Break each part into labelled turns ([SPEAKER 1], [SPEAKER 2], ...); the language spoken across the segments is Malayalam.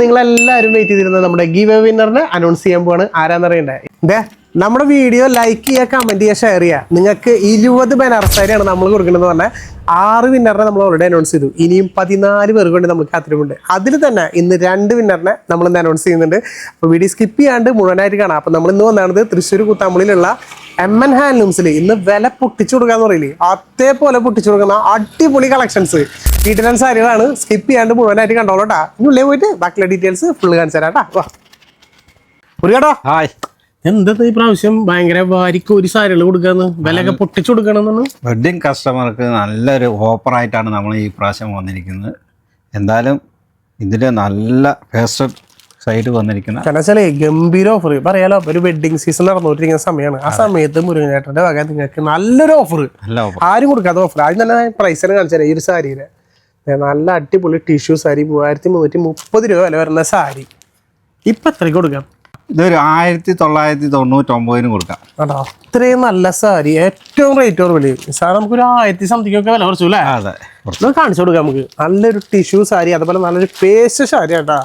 [SPEAKER 1] നിങ്ങളെല്ലാവരും വെയിറ്റ് ചെയ്തിരുന്ന നമ്മുടെ ഗീവ് വിന്നറിനെ അനൗൺസ് ചെയ്യാൻ പോവാണ്. ആരാന്നറിയണ്ടേ? ഇതേ നമ്മുടെ വീഡിയോ ലൈക്ക് ചെയ്യുക കമന്റ് ചെയ്യുക ഷെയർ ചെയ്യുക. നിങ്ങൾക്ക് ഇരുപത് ബനാറസാരിയാണ് നമ്മൾ കൊടുക്കുന്നത് പറഞ്ഞാൽ ആറ് വിന്നറിനെ നമ്മൾ ഓൾറെഡി അനൗൺസ് ചെയ്തു. ഇനിയും പതിനാല് പേർക്ക് വേണ്ടി നമുക്ക് കാത്തിരിപ്പുണ്ട്. അതിൽ തന്നെ ഇന്ന് രണ്ട് വിന്നറിനെ നമ്മൾ ഇന്ന് അനൗൺസ് ചെയ്യുന്നുണ്ട്. അപ്പോൾ വീഡിയോ സ്കിപ്പ് ചെയ്യാണ്ട് മുഴുവനായിട്ട് കാണാം. അപ്പോൾ നമ്മൾ ഇന്ന് വന്നത് തൃശ്ശൂർ കുത്താമ്പുള്ളിയിലുള്ള എം എൻ ഹാൻഡ്ലൂംസിൽ ഇന്ന് വില പൊട്ടിച്ചു കൊടുക്കാന്ന് പറയില്ലേ? അതേപോലെ പൊട്ടിച്ചു കൊടുക്കുന്ന അടിപൊളി കളക്ഷൻസ് ഡീറ്റെയിൽസ് സാരികളാണ് സ്കിപ്പ് ചെയ്യാണ്ട് മുഴുവനായിട്ട് കണ്ടോളൂ കേട്ടാ. ഇനി ഉള്ളിൽ പോയിട്ട് ബാക്കിയുള്ള ഡീറ്റെയിൽസ് ഫുള്ള് കാണിച്ചു തരാം കേട്ടോ.
[SPEAKER 2] ഹായ്
[SPEAKER 1] എന്താ ഈ പ്രാവശ്യം ഭയങ്കര വാരിക്ക് ഒരു സാരികൾ കൊടുക്കാന്ന്? വിലയൊക്കെ പൊട്ടിച്ചു കൊടുക്കണം
[SPEAKER 2] വെഡ്ഡിങ് കസ്റ്റമർക്ക് നല്ലൊരു ഓഫറായിട്ടാണ് നമ്മൾ ഈ പ്രാവശ്യം വന്നിരിക്കുന്നത്. എന്തായാലും ഇതിൽ നല്ല ഫേസ്റ്റഡ് സൈഡ് വന്നിരിക്കുന്ന
[SPEAKER 1] കാരണം ഗംഭീര ഓഫർ പറയാലോ ഒരു വെഡിങ് സീസൺ നടന്നുകൊണ്ടിരിക്കുന്ന സമയമാണ് ആ സമയത്ത് മുരുകനേട്ടന്റെ വക നിങ്ങൾക്ക് നല്ലൊരു ഓഫർ ആരും കൊടുക്കാത്ത ഓഫർ ആദ്യം തന്നെ പ്രൈസിനെ കാണിച്ചാൽ ഈ ഒരു സാരിയിൽ നല്ല അടിപൊളി ടിഷ്യൂ സാരി മൂവായിരത്തി മുന്നൂറ്റി മുപ്പത് രൂപ വില വരുന്ന സാരി. ഇപ്പൊ എത്രയ്ക്ക് കൊടുക്കാം?
[SPEAKER 2] ഇതൊരു ആയിരത്തി തൊള്ളായിരത്തി തൊണ്ണൂറ്റൊമ്പതിന് കൊടുക്കാം.
[SPEAKER 1] കേട്ടോ അത്രയും നല്ല സാരി. ഏറ്റവും റേറ്റ് കുറവിൽ സാർ നമുക്കൊരു ആയിരത്തി സംതിങ് ഒക്കെ വില കുറച്ചു അല്ലേ?
[SPEAKER 2] അതെ
[SPEAKER 1] കാണിച്ചു കൊടുക്കാം നമുക്ക്. നല്ലൊരു ടിഷ്യൂ സാരി അതുപോലെ നല്ലൊരു പേസ്റ്റ് സാരി കേട്ടാ.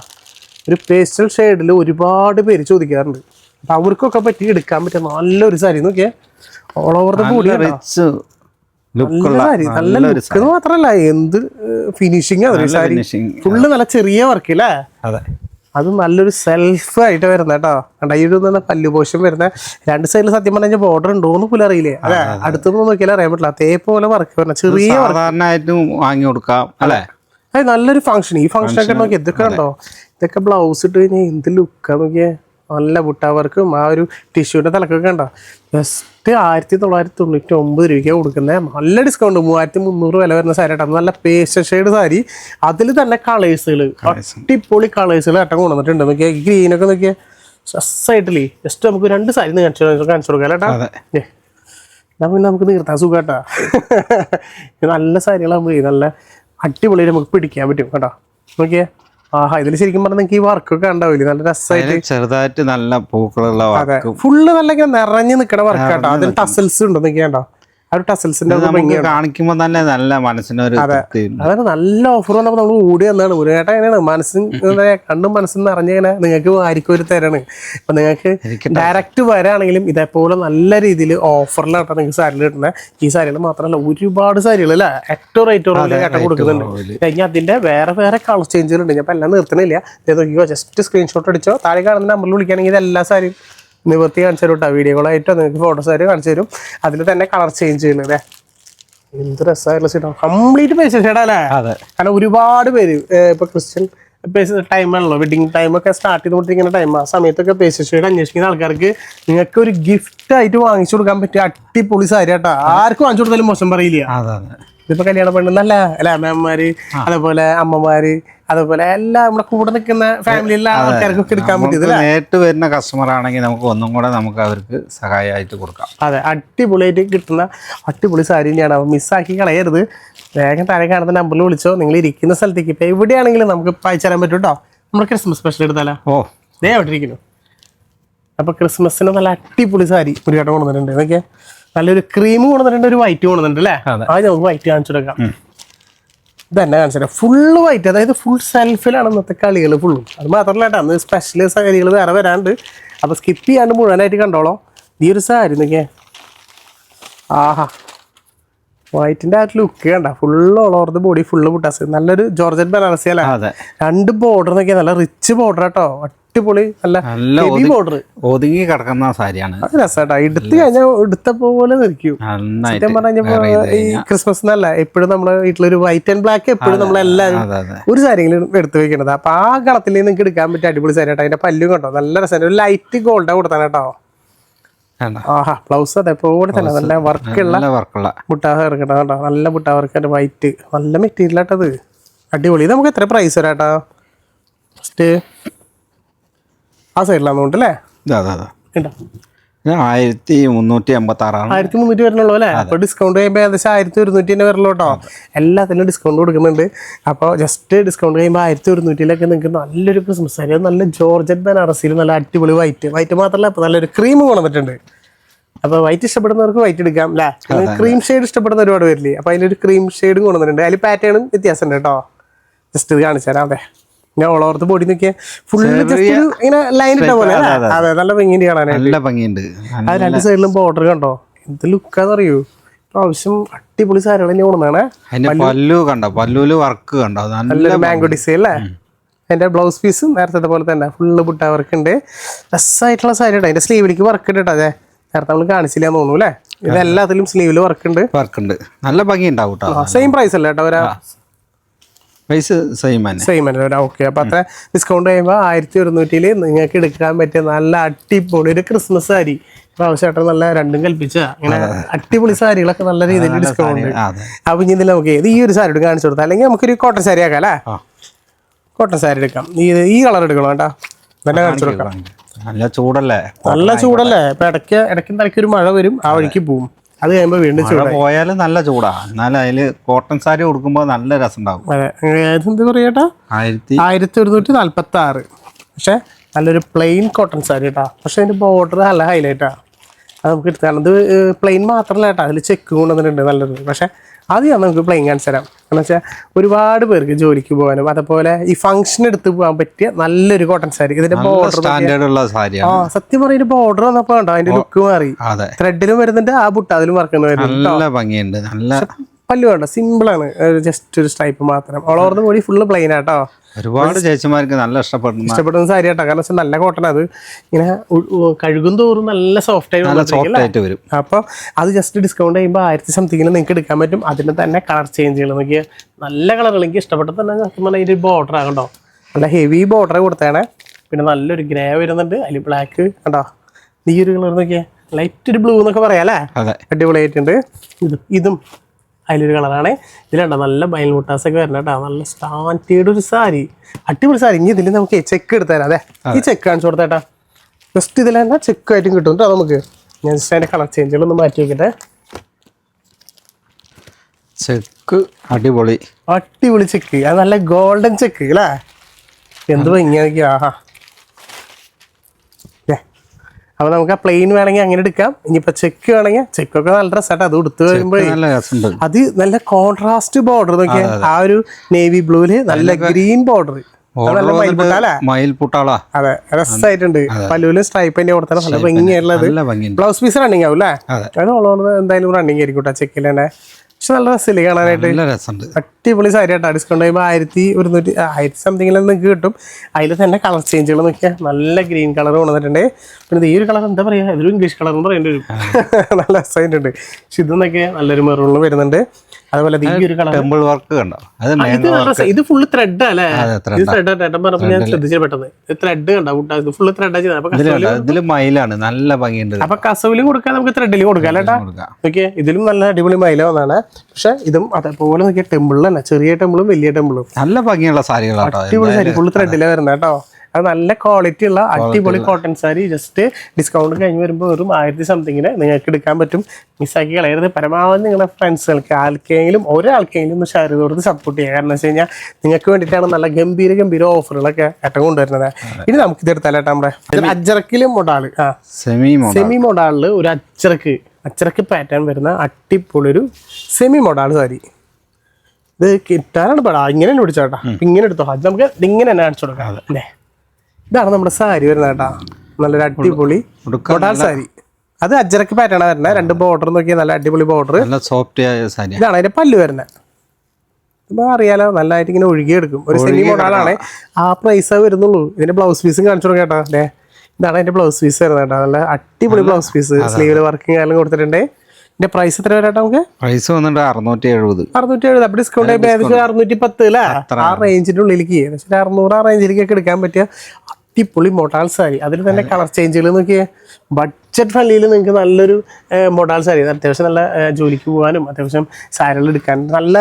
[SPEAKER 1] ഒരു പേസ്റ്റൽ ഷെയ്ഡിൽ ഒരുപാട് പേര് ചോദിക്കാറുണ്ട്. അപ്പൊ അവർക്കൊക്കെ പറ്റി എടുക്കാൻ പറ്റിയ നല്ലൊരു സാരി. നോക്കിയേ. ഓൾ ഓവർ ദ ബോഡി
[SPEAKER 2] നല്ല റിച്ച്
[SPEAKER 1] നല്ല സാരി. നല്ല ലുക്ക് മാത്രല്ല എന്ത്
[SPEAKER 2] ഫിനിഷിംഗ്.
[SPEAKER 1] ഫുള്ള് നല്ല ചെറിയ വർക്ക് അല്ലേ
[SPEAKER 2] അതെ.
[SPEAKER 1] അത് നല്ലൊരു സെൽഫ് ആയിട്ട് വരുന്ന കേട്ടോ കണ്ട ഈ ഒരു പല്ലു പോഷൻ വരുന്ന. രണ്ട് സൈഡിൽ സത്യം പറഞ്ഞ ബോർഡർ ഉണ്ടോന്ന് പോലും അറിയില്ലേ? അതെ അടുത്തൊന്നും നോക്കിയാലും അറിയാൻ പറ്റില്ല. അതേപോലെ വർക്ക് വരുന്ന. ചെറിയ
[SPEAKER 2] സാധാരണയായിട്ടും വാങ്ങി കൊടുക്കാം അല്ലേ?
[SPEAKER 1] അത് നല്ലൊരു ഫംഗ്ഷൻ ഈ ഫംഗ്ഷൻ ഒക്കെ നോക്കി ഇതൊക്കെ കണ്ടോ? ഇതൊക്കെ ബ്ലൗസ് ഇട്ട് കഴിഞ്ഞാൽ എന്ത് ലുക്കാ നോക്കിയേ? നല്ല പുട്ടാവർക്കും ആ ഒരു ടിഷ്യൂവിന്റെ തലക്കൊക്കെ ഉണ്ടോ ജസ്റ്റ് ആയിരത്തി തൊള്ളായിരത്തി തൊണ്ണൂറ്റി ഒമ്പത് രൂപയ്ക്ക് കൊടുക്കുന്നത് നല്ല ഡിസ്കൗണ്ട് മൂവായിരത്തി മുന്നൂറ് വില വരുന്ന സാരി കേട്ടോ നല്ല പേസ്റ്റ് ഷെയ്ഡ് സാരി അതിൽ തന്നെ കളേഴ്സുകൾ അടിപൊളി കളേഴ്സുകൾ ഏട്ടം കൊണ്ടുവന്നിട്ടുണ്ട്. നോക്കിയാൽ ഗ്രീനൊക്കെ നോക്കിയാൽ സൈഡിലേ ജസ്റ്റ് നമുക്ക് രണ്ട് സാരി കാണിച്ചു കാണിച്ചു കൊടുക്കാം കേട്ടാ.
[SPEAKER 2] അതെ.
[SPEAKER 1] ഏ, എന്നാ പിന്നെ നമുക്ക് നിർത്താൻ സുഖാട്ടാ നല്ല സാരികളാകുമ്പോൾ നല്ല അടിപൊളി നമുക്ക് പിടിക്കാൻ പറ്റും കേട്ടോ. നോക്കിയേ. ആഹാ ഇതിൽ ശരിക്കും പറഞ്ഞാൽ നിങ്ങൾക്ക് ഈ വർക്കൊക്കെ ഉണ്ടാവില്ലേ? നല്ല രസമായിട്ട്
[SPEAKER 2] ചെറുതായിട്ട് നല്ല പൂക്കളുള്ള
[SPEAKER 1] ഫുള്ള് നല്ല ഇങ്ങനെ നിറഞ്ഞു നിൽക്കണ വർക്ക് കേട്ടോ അതിൽ ടസൽസ് ഉണ്ടോ? നോക്കിയാണ്ടോ ആ ഒരു ടസൽസിന്റെ
[SPEAKER 2] കാണിക്കുമ്പോൾ തന്നെ നല്ല മനസ്സിനൊരു ഒരു.
[SPEAKER 1] അതാണ് നല്ല ഓഫർ വന്നപ്പോൾ നമ്മൾ ഓടി വന്നാണ് ഒരു ചേട്ടാ എങ്ങനെയാണ്? മനസ്സിന് കണ്ടും പറയാ കണ്ണും മനസ്സും നിറഞ്ഞങ്ങനെ നിങ്ങൾക്ക് ആയിരിക്കും ഒരു തരാണ്. അപ്പൊ നിങ്ങൾക്ക് ഡയറക്റ്റ് വരാണെങ്കിലും ഇതേപോലെ നല്ല രീതിയിൽ ഓഫറിലാട്ടാ നിങ്ങൾക്ക് സാരി കിട്ടുന്നത് ഈ സാരികൾ മാത്രമല്ല ഒരുപാട് സാരികൾ അല്ലേ ഏറ്റവും റേറ്റ് കുറവിൽ കൊടുക്കുന്നുണ്ട്. കഴിഞ്ഞാൽ അതിന്റെ വേറെ വേറെ കളർ ചേഞ്ചുകൾ ഉണ്ട് ഞാൻ എല്ലാം നിർത്തണില്ല ഇത് നോക്കിയോ ജസ്റ്റ് സ്ക്രീൻഷോട്ട് അടിച്ചോ. താഴെ കാണുന്ന നമ്പറിൽ വിളിക്കുകയാണെങ്കിൽ ഇത് എല്ലാ സാരിയും നിവർത്തി കാണിച്ചു തരും കേട്ടോ വീഡിയോകളായിട്ടോ നിങ്ങൾക്ക് ഫോട്ടോസ് ആയിട്ട് കാണിച്ചു തരും. അതിൽ തന്നെ കളർ ചേഞ്ച് ചെയ്യുന്നത്. എന്ത് രസമായിട്ടുള്ള സീറ്റോ കംപ്ലീറ്റ് പേഷ്യൻ ഷേഡാ അല്ലേ?
[SPEAKER 2] അതെ.
[SPEAKER 1] കാരണം ഒരുപാട് പേര് ഇപ്പൊ ക്രിസ്ത്യൻ ടൈമാണല്ലോ വെഡിങ് ടൈമൊക്കെ സ്റ്റാർട്ട് ചെയ്തുകൊണ്ടിരിക്കുന്ന ടൈം ആ സമയത്തൊക്കെ പേശിയുടെ അന്വേഷിക്കുന്ന ആൾക്കാർക്ക് നിങ്ങൾക്ക് ഒരു ഗിഫ്റ്റ് ആയിട്ട് വാങ്ങിച്ചു കൊടുക്കാൻ പറ്റിയ അടിപൊളി സാരി കേട്ടോ ആർക്കും വാങ്ങിച്ചു കൊടുത്താലും മോശം പറയില്ല. ഇതിപ്പോ കല്യാണ പെണ്ണ് നല്ല അല്ലെ അമ്മമാര് അതേപോലെ അമ്മമാര് അതേപോലെ എല്ലാ നമ്മുടെ കൂടെ നിൽക്കുന്ന ഫാമിലിയിലെ ആൾക്കാർക്കൊക്കെ എടുക്കാൻ പറ്റിയത്
[SPEAKER 2] നേരിട്ട് വരുന്ന കസ്റ്റമർ ആണെങ്കിൽ നമുക്ക് ഒന്നും കൂടെ നമുക്ക് അവർക്ക് സഹായമായിട്ട് കൊടുക്കാം.
[SPEAKER 1] അതെ അടിപൊളിയായിട്ട് കിട്ടുന്ന അടിപൊളി സാരി തന്നെയാണ്. അപ്പോൾ മിസ്സാക്കി കളയരുത്. വേഗം താഴെ കാണുന്ന നമ്പറിൽ വിളിച്ചോ. നിങ്ങൾ ഇരിക്കുന്ന സ്ഥലത്തേക്ക് ഇപ്പൊ എവിടെയാണെങ്കിലും നമുക്ക് അയച്ചു തരാൻ പറ്റും കേട്ടോ നമ്മുടെ ക്രിസ്മസ് സ്പെഷ്യൽ എടുത്താലോ?
[SPEAKER 2] ഓ.
[SPEAKER 1] ദേ അവിടെ ഇരിക്കുന്നു. അപ്പോൾ ക്രിസ്മസിന് നല്ല അടിപൊളി സാരി ഒരു കേട്ടോ കൊണ്ടുവന്നിട്ടുണ്ട്. നോക്കിയാൽ നല്ലൊരു ക്രീം കൊണ്ടുവന്നിട്ടുണ്ട് ഒരു വൈറ്റ് കൊണ്ടുവന്നിട്ടുണ്ട് അല്ലേ?
[SPEAKER 2] അത്.
[SPEAKER 1] ആദ്യം നമുക്ക് വൈറ്റ് കാണിച്ചു കൊടുക്കാം. ഇതന്നെ കാണിച്ചു തരാം. ഫുള്ള് വൈറ്റ് അതായത് ഫുൾ സെൽഫിലാണ് ഇന്നത്തെ കളികൾ ഫുള്ളും അത് മാത്രമല്ല കേട്ടോ അന്ന് സ്പെഷ്യൽ കളികൾ വേറെ വരാണ്ട്. അപ്പോൾ സ്കിപ്പ് ചെയ്യാണ്ട് മുഴുവനായിട്ട് കണ്ടോളോ. ഈ ഒരു സാരി നോക്കിയേ. ആഹാ. വൈറ്റിന്റെ ആ ലുക്ക് കണ്ട. Full all over the body full buttas നല്ലൊരു ജോർജറ്റ് ബനാറസി അല്ലേ? രണ്ട് ബോർഡർ നോക്കിയാൽ നല്ല റിച്ച് ബോർഡർ കേട്ടോ. അടിപൊളി
[SPEAKER 2] അല്ല
[SPEAKER 1] ഹെവി ബോർഡർ
[SPEAKER 2] ഒതുങ്ങി കിടക്കുന്ന സാരിയാണ്.
[SPEAKER 1] അത് രസാട്ടോ. എടുത്തു കഴിഞ്ഞാൽ എടുത്തപ്പോ പോലെ നിൽക്കും. സത്യം പറഞ്ഞപ്പോ ഈ ക്രിസ്മസ് എന്നല്ല എപ്പോഴും നമ്മുടെ വീട്ടിലൊരു വൈറ്റ് ആൻഡ് ബ്ലാക്ക് എപ്പോഴും നമ്മളെല്ലാവരും ഒരു സാരിയെങ്കിലും എടുത്തു വെക്കണത്. അപ്പൊ ആ കളത്തിൽ നിങ്ങൾക്ക് എടുക്കാൻ പറ്റിയ അടിപൊളി സാരി കേട്ടോ അതിന്റെ പല്ലും കണ്ടോ? നല്ല രസം ഒരു ലൈറ്റ് ഗോൾഡാ കൊടുത്താണ് കേട്ടോ. ആഹാ ബ്ലൗസ് അതേപോലെ തന്നെ. നല്ല വർക്കുള്ള മുട്ടാ ഇറക്കട്ടോ കേട്ടോ. നല്ല മുട്ടാ വർക്ക് വൈറ്റ് നല്ല മെറ്റീരിയൽ ആട്ടത് അടിപൊളി. ഇത് നമുക്ക് എത്ര പ്രൈസ് വരാട്ടോ ഫസ്റ്റ് ആ അല്ലേ
[SPEAKER 2] അതെ
[SPEAKER 1] കേട്ടോ
[SPEAKER 2] ഇത്. ആയിരത്തി മുന്നൂറ്റി എൺപത്തി ആറാണ്
[SPEAKER 1] ആയിരത്തി മുന്നൂറ്റി വരണുള്ളൂ അല്ലേ? അപ്പോൾ ഡിസ്കൗണ്ട് കഴിയുമ്പോൾ ഏകദേശം ആയിരത്തി ഒരുന്നൂറ്റി തന്നെ വരണല്ലോ കേട്ടോ. എല്ലാത്തിനും ഡിസ്കൗണ്ട് കൊടുക്കുന്നുണ്ട്. അപ്പോൾ ജസ്റ്റ് ഡിസ്കൗണ്ട് കഴിയുമ്പോൾ ആയിരത്തി ഒരുന്നൂറ്റിയിലൊക്കെ നിങ്ങൾക്ക് നല്ലൊരു ക്രിസ്മസ് സാരി നല്ല ജോർജറ്റ് ബനാറസിയിൽ നല്ല അടിപൊളി വൈറ്റ് വൈറ്റ് മാത്രമല്ല ഇപ്പോൾ നല്ലൊരു ക്രീം കൊണ്ടുവന്നിട്ടുണ്ട്. അപ്പോൾ വൈറ്റ് ഇഷ്ടപ്പെടുന്നവർക്ക് വൈറ്റ് എടുക്കാം അല്ലേ? ക്രീം ഷെയ്ഡ് ഇഷ്ടപ്പെടുന്ന ഒരുപാട് പേരില്ലേ? അപ്പോൾ അതിലൊരു ക്രീം ഷെയ്ഡും കൊണ്ടുവന്നിട്ടുണ്ട്. അതിൽ പാറ്റേണും വ്യത്യാസമുണ്ട് കേട്ടോ. ജസ്റ്റ് ഇത് കാണിച്ചു തരാം അതെ. ഞാൻ ഓളോർത്ത് പൊടി നോക്കിയാൽ ഫുള്ള് ജസ്റ്റ് ഇങ്ങനെ ലൈൻ ഇട്ട പോലെ? അതെ നല്ല ഭംഗിയുണ്ട് കാണാനായിട്ട്
[SPEAKER 2] നല്ല ഭംഗിയുണ്ട്.
[SPEAKER 1] അത് രണ്ട് സൈഡിലും ബോർഡർ കണ്ടോ? എന്ത് ലുക്കാന്ന് അറിയൂ പ്രാവശ്യം അടിപൊളി സാരികൾ തന്നെ
[SPEAKER 2] പല്ലു കണ്ടോ? പല്ലുവിൽ വർക്ക് കണ്ടോ? നല്ല
[SPEAKER 1] നല്ലൊരു മാംഗോ ഡിസൈൻ അല്ലേ? ബ്ലൗസ് പീസും നേരത്തെ പോലെ തന്നെ. ഫുള്ള് പുട്ട വർക്ക് ഉണ്ട്. രസമായിട്ടുള്ള സാരി ഇട്ടോ അതിന്റെ സ്ലീവിലേക്ക് വർക്ക് കേട്ടോ. അതെ. നേരത്തെ നമ്മൾ കാണിച്ചില്ല തോന്നുന്നു അല്ലേ? ഇതെല്ലാത്തിലും സ്ലീവിൽ വർക്ക് ഉണ്ട്.
[SPEAKER 2] വർക്ക് ഉണ്ട്. നല്ല ഭംഗി ഉണ്ടാവും
[SPEAKER 1] സെയിം പ്രൈസ് അല്ലേ കേട്ടോ?
[SPEAKER 2] പ്രൈസ് സെയിം തന്നെ.
[SPEAKER 1] സെയിം തന്നെ. ഓക്കെ അപ്പോൾ അത്ര ഡിസ്കൗണ്ട് ചെയ്യുമ്പോൾ ആയിരത്തി ഒരുന്നൂറ്റിയിൽ നിങ്ങൾക്ക് എടുക്കാൻ പറ്റിയ നല്ല അടിപൊളി ഒരു ക്രിസ്മസ് സാരി. പ്രാവശ്യമായിട്ട് നല്ല രണ്ടും കൽപ്പിച്ച അങ്ങനെ അടിപൊളി സാരികളൊക്കെ നല്ല രീതിയിൽ ഡിസ്കൗണ്ട് അപ്പൊ ഇനി നമുക്ക് ഏത് ഈ ഒരു സാരി കാണിച്ചു കൊടുത്താൽ അല്ലെങ്കിൽ നമുക്കൊരു കോട്ടൺ സാരി ആക്കാം അല്ലേ? കോട്ടൺ സാരി എടുക്കാം. ഈ ഈ കളർ എടുക്കണം കേട്ടോ. തന്നെ കാണിച്ചു കൊടുക്കാം.
[SPEAKER 2] നല്ല ചൂടല്ലേ?
[SPEAKER 1] നല്ല ചൂടല്ലേ? ഇപ്പൊ ഇടയ്ക്ക് ഇടയ്ക്കും തലയ്ക്ക് ഒരു മഴ വരും. ആ വഴിക്ക് പോവും. അത് കഴിയുമ്പോൾ വീണ്ടും ചൂട്
[SPEAKER 2] പോയാലും നല്ല ചൂടാ. എന്നാലും അതിൽ കോട്ടൺ സാരി കൊടുക്കുമ്പോൾ നല്ല രസം ഉണ്ടാവും
[SPEAKER 1] അതെ എന്ത് പറയട്ടാ
[SPEAKER 2] ആയിരത്തി
[SPEAKER 1] ആയിരത്തി ഒരുന്നൂറ്റി നാല്പത്തി ആറ് പക്ഷെ നല്ലൊരു പ്ലെയിൻ കോട്ടൺ സാരി കേട്ടാ പക്ഷെ അതിന്റെ ബോർഡർ നല്ല ഹൈലൈറ്റാ അത് നമുക്ക് എടുത്താണ് ഇത് പ്ലെയിൻ മാത്രമല്ല കേട്ടോ അതിൽ ചെക്ക് കൊണ്ടുവന്നിട്ടുണ്ട് നല്ലൊരു. പക്ഷെ അത് ഞാൻ നമുക്ക് പ്ലെയിൻ കാണിച്ചു തരാം. എന്ന് വെച്ചാൽ ഒരുപാട് പേർക്ക് ജോലിക്ക് പോകാനും അതുപോലെ ഈ ഫംഗ്ഷൻ എടുത്ത് പോകാൻ പറ്റിയ നല്ലൊരു കോട്ടൺ സാരി ഇതിന്റെ ബോർഡർ
[SPEAKER 2] സ്റ്റാൻഡേർഡ് ഉള്ള
[SPEAKER 1] ആ സത്യം പറയുന്ന ബോർഡർ വന്നപ്പോ അതിന്റെ ലുക്ക് മാറി. ത്രെഡിലും വരുന്നുണ്ട് ആ ബുട്ടാതിലും വരുന്നുണ്ട്
[SPEAKER 2] നല്ല ഭംഗിയുണ്ട് നല്ല
[SPEAKER 1] പല്ലു വേണ്ട സിമ്പിളാണ് ജസ്റ്റ് ഒരു സ്ട്രൈപ്പ് മാത്രം. All over body full plain ആട്ടോ.
[SPEAKER 2] ഒരുപാട് ചേച്ചിമാർക്ക് നല്ല ഇഷ്ടപ്പെടുന്നു
[SPEAKER 1] ഇഷ്ടപ്പെടുന്ന സാരി ആട്ടോ കാരണം വെച്ചാൽ നല്ല കോട്ടൺ അത്. ഇങ്ങനെ കഴുകും തോറും നല്ല സോഫ്റ്റ്
[SPEAKER 2] നല്ല ആയിട്ട് വരും.
[SPEAKER 1] അപ്പോൾ അത് ജസ്റ്റ് ഡിസ്കൗണ്ട് ചെയ്യുമ്പോൾ ആയിരത്തി സംതിങ്ങിന് നിങ്ങൾക്ക് എടുക്കാൻ പറ്റും. അതിന് തന്നെ കളർ ചേഞ്ചുകൾ നോക്കിയാൽ നല്ല കളറുകൾ എനിക്ക് ഇഷ്ടപ്പെട്ട തന്നെ പറഞ്ഞാൽ ഒരു ബോർഡർ ആകണ്ടോ നല്ല ഹെവി ബോർഡർ കൊടുത്താണ് പിന്നെ നല്ലൊരു ഗ്രേ വരുന്നുണ്ട്. അതിൽ ബ്ലാക്ക് കണ്ടോ? ഈ ഒരു കളർ നോക്കിയാൽ ലൈറ്റ് ഒരു ബ്ലൂ എന്നൊക്കെ പറയാം അല്ലേ? അടിപൊളിയായിട്ടുണ്ട്. ഇതും ഇതും അതിലൊരു കളറാണ്. ഇതിലുണ്ടോ നല്ല ബയൽമുട്ടാസ് ഒക്കെ വരണം കേട്ടോ നല്ല സ്റ്റാൻഡേർഡ് ഒരു സാരി. അടിപൊളി സാരി. ഇനി ഇതിൽ നമുക്ക് ചെക്ക് എടുത്തരാം അതെ ഈ ചെക്ക് കാണിച്ചു കൊടുത്തേട്ടാ. ജസ്റ്റ് ഇതിൽ തന്നെ ചെക്ക് ആയിട്ടും കിട്ടും കേട്ടോ നമുക്ക് ഞാൻ ജസ്റ്റ് അതിന്റെ കളർ ചേഞ്ചുകളൊന്ന് മാറ്റി വെക്കട്ടെ
[SPEAKER 2] ചെക്ക് അടിപൊളി.
[SPEAKER 1] അടിപൊളി ചെക്ക്. അത് നല്ല ഗോൾഡൻ ചെക്ക് അല്ലേ? എന്ത് ഭംഗിയാ ആഹാ. അപ്പൊ നമുക്ക് ആ പ്ലെയിൻ വേണമെങ്കിൽ അങ്ങനെ എടുക്കാം. ഇനിയിപ്പോ ചെക്ക് വേണമെങ്കിൽ ചെക്കൊക്കെ നല്ല രസമായിട്ട് അത് എടുത്തു വരുമ്പോൾ അത് നല്ല കോൺട്രാസ്റ്റ് ബോർഡർ നോക്കിയാൽ ആ ഒരു നേവി ബ്ലൂൽ നല്ല ഗ്രീൻ ബോർഡർ അതെ രസമായിട്ടുണ്ട് പല്ലുവിലും സ്ട്രൈപ്പ് തന്നെ കൊടുത്താൽ നല്ല ഭംഗിയായിട്ടുള്ളത്. ബ്ലൗസ് പീസ് റണ്ണിങ് ആവും അല്ലേ?
[SPEAKER 2] അതെ.
[SPEAKER 1] എന്തായാലും റണ്ണിങ് ആയിരിക്കും കേട്ടോ ചെക്കിൽ തന്നെ. പക്ഷെ നല്ല രസമില്ലേ കാണാനായിട്ട്?
[SPEAKER 2] നല്ല രസമുണ്ട്.
[SPEAKER 1] അടിപൊളി സാരി കേട്ടോ ഡിസ്കൗണ്ട് ചെയ്യുമ്പോൾ ആയിരത്തി ഒരുന്നൂറ്റി ആയിരത്തി സംതിങ്ങിൽ നിങ്ങൾക്ക് കിട്ടും. അതിൽ തന്നെ കളർ ചേഞ്ചുകൾ നോക്കിയാൽ നല്ല ഗ്രീൻ കളർ കൊണ്ടുവന്നിട്ടുണ്ട്. പിന്നെ ഈ ഒരു കളർ എന്താ പറയുക ഇതൊരു ഇംഗ്ലീഷ് കളർ എന്ന് പറയേണ്ടി വരും. നല്ല രസമായിട്ടുണ്ട്. പക്ഷെ ഇതെന്നൊക്കെ നല്ലൊരു മെറൂണിൽ വരുന്നുണ്ട്. അതുപോലെ ഈ ഒരു കളർ
[SPEAKER 2] ടെമ്പിൾ വർക്ക് കണ്ടോ? അത്
[SPEAKER 1] ഇത് ഫുള്ള് ത്രെഡ് അല്ലേ? ഇത് ത്രെഡ് ഏട്ടൻ പറഞ്ഞപ്പോൾ ഞാൻ ശ്രദ്ധിച്ചു പെട്ടെന്ന്. ത്രെഡ് കണ്ടോ? ഇത് ഫുള്ള് ത്രെഡ്
[SPEAKER 2] ഇതിൽ മയിലാണ് നല്ല ഭംഗിയുണ്ട്
[SPEAKER 1] അപ്പൊ കസവിൽ കൊടുക്കാൻ നമുക്ക് ത്രെഡിലും കൊടുക്കാം അല്ലേട്ടാ ഓക്കെ ഇതിലും നല്ല അടിപൊളി മൈല വന്നാണ് പക്ഷെ ഇതും അതേപോലെ നോക്കിയ ടെമ്പിളിൽ തന്നെ ചെറിയ ടെമ്പിളും വലിയ ടെമ്പിളും.
[SPEAKER 2] നല്ല ഭംഗിയുള്ള സാരികളാണ്
[SPEAKER 1] അടിപൊളി സാരി ഫുള്ള് ത്രെഡിലെ വരുന്നത് കേട്ടോ? അത് നല്ല ക്വാളിറ്റി ഉള്ള അടിപൊളി കോട്ടൺ സാരി ജസ്റ്റ് ഡിസ്കൗണ്ട് കഴിഞ്ഞ് വരുമ്പോൾ വെറും ആയിരത്തി സംതിങ്ങിന് നിങ്ങൾക്ക് എടുക്കാൻ പറ്റും. മിസ്സാക്കി കളയരുത്. പരമാവധി നിങ്ങളുടെ ഫ്രണ്ട്സുകൾക്ക് ആർക്കെങ്കിലും ഒരാൾക്കെങ്കിലും ഒന്ന് ഷെയർ ചെയ്ത് കൊടുത്ത് സപ്പോർട്ട് ചെയ്യുക കാരണം വെച്ച് കഴിഞ്ഞാൽ നിങ്ങൾക്ക് വേണ്ടിയിട്ടാണ് നല്ല ഗംഭീര ഗംഭീര ഓഫറുകളൊക്കെ ഏറ്റവും കൊണ്ടുവരുന്നത്. ഇനി നമുക്ക് ഇത് എടുത്താലേട്ടാ നമ്മുടെ? അജറക്കിലും മൊഡാൾ ആ.
[SPEAKER 2] സെമി
[SPEAKER 1] മൊഡാളിൽ ഒരു അച്ചറക്ക് അച്ചറക്ക് പാറ്റേൺ വരുന്ന അടിപൊളി ഒരു സെമി മൊഡാൾ സാരി ഇത് കിട്ടാനാണ് പെടാ. ഇങ്ങനെ തന്നെ പിടിച്ചോട്ടാ ഇങ്ങനെ എടുത്തോ. അത് നമുക്ക് ഇങ്ങനെ തന്നെ അടിച്ചു കൊടുക്കാം. അല്ലേ? ഇതാണ് നമ്മുടെ സാരി വരുന്നത് കേട്ടാ. നല്ലൊരു അടിപൊളി
[SPEAKER 2] ഉടുക്കാൻ
[SPEAKER 1] സാരി. അത് അജ്രക്ക് പാറ്റേൺ വരുന്നത് രണ്ട് ബോർഡർ നോക്കിയാൽ നല്ല അടിപൊളി ബോർഡർ
[SPEAKER 2] നല്ല സോഫ്റ്റ് ആയ സാരി
[SPEAKER 1] ഇതാണ് അതിന്റെ പല്ല് വരുന്നത് അറിയാലോ നല്ലതായിട്ട് ഇങ്ങനെ ഒഴുകിയെടുക്കും. ഒരു സെമി മോഡലാണ് ആ പ്രൈസേ വരുന്നുള്ളൂ. ഇതിന്റെ ബ്ലൗസ് പീസും കാണിച്ചു കൊടുക്കാം കേട്ടോ. അല്ലേ ഇതാണ് എന്റെ ബ്ലൗസ് പീസ് വരുന്നത് കേട്ടോ. നല്ല അടിപൊളി ബ്ലൗസ് പീസ് സ്ലീവിൽ വർക്കിംഗ് എല്ലാം കൊടുത്തിട്ടുണ്ട്. ഇതിന്റെ പ്രൈസ് എത്ര വരാട്ടോ നമുക്ക്?
[SPEAKER 2] പ്രൈസ് വന്നിട്ട് അറുന്നൂറ്റി എഴുപത്
[SPEAKER 1] അറുന്നൂറ്റി എഴുപത് അപ്പൊ ഡിസ്കൗണ്ട് ഏകദേശം അറുന്നൂറ്റി പത്ത് അല്ലേ ആ റേഞ്ചിന്റെ ഉള്ളിലേക്ക്. ഏകദേശം അറുന്നൂറ് ആ റേഞ്ചിലേക്ക് എടുക്കാൻ പറ്റിയ അടിപൊളി മൊട്ടാൽ സാരി അതിൽ തന്നെ കളർ ചേഞ്ചുകൾ നോക്കിയേ. ബഡ്ജറ്റ് ഫ്രണ്ട്ലിയിൽ നിങ്ങൾക്ക് നല്ലൊരു മൊട്ടാൽ സാരി അത്യാവശ്യം നല്ല ജോലിക്ക് പോകാനും അത്യാവശ്യം സാരികൾ എടുക്കാനും നല്ല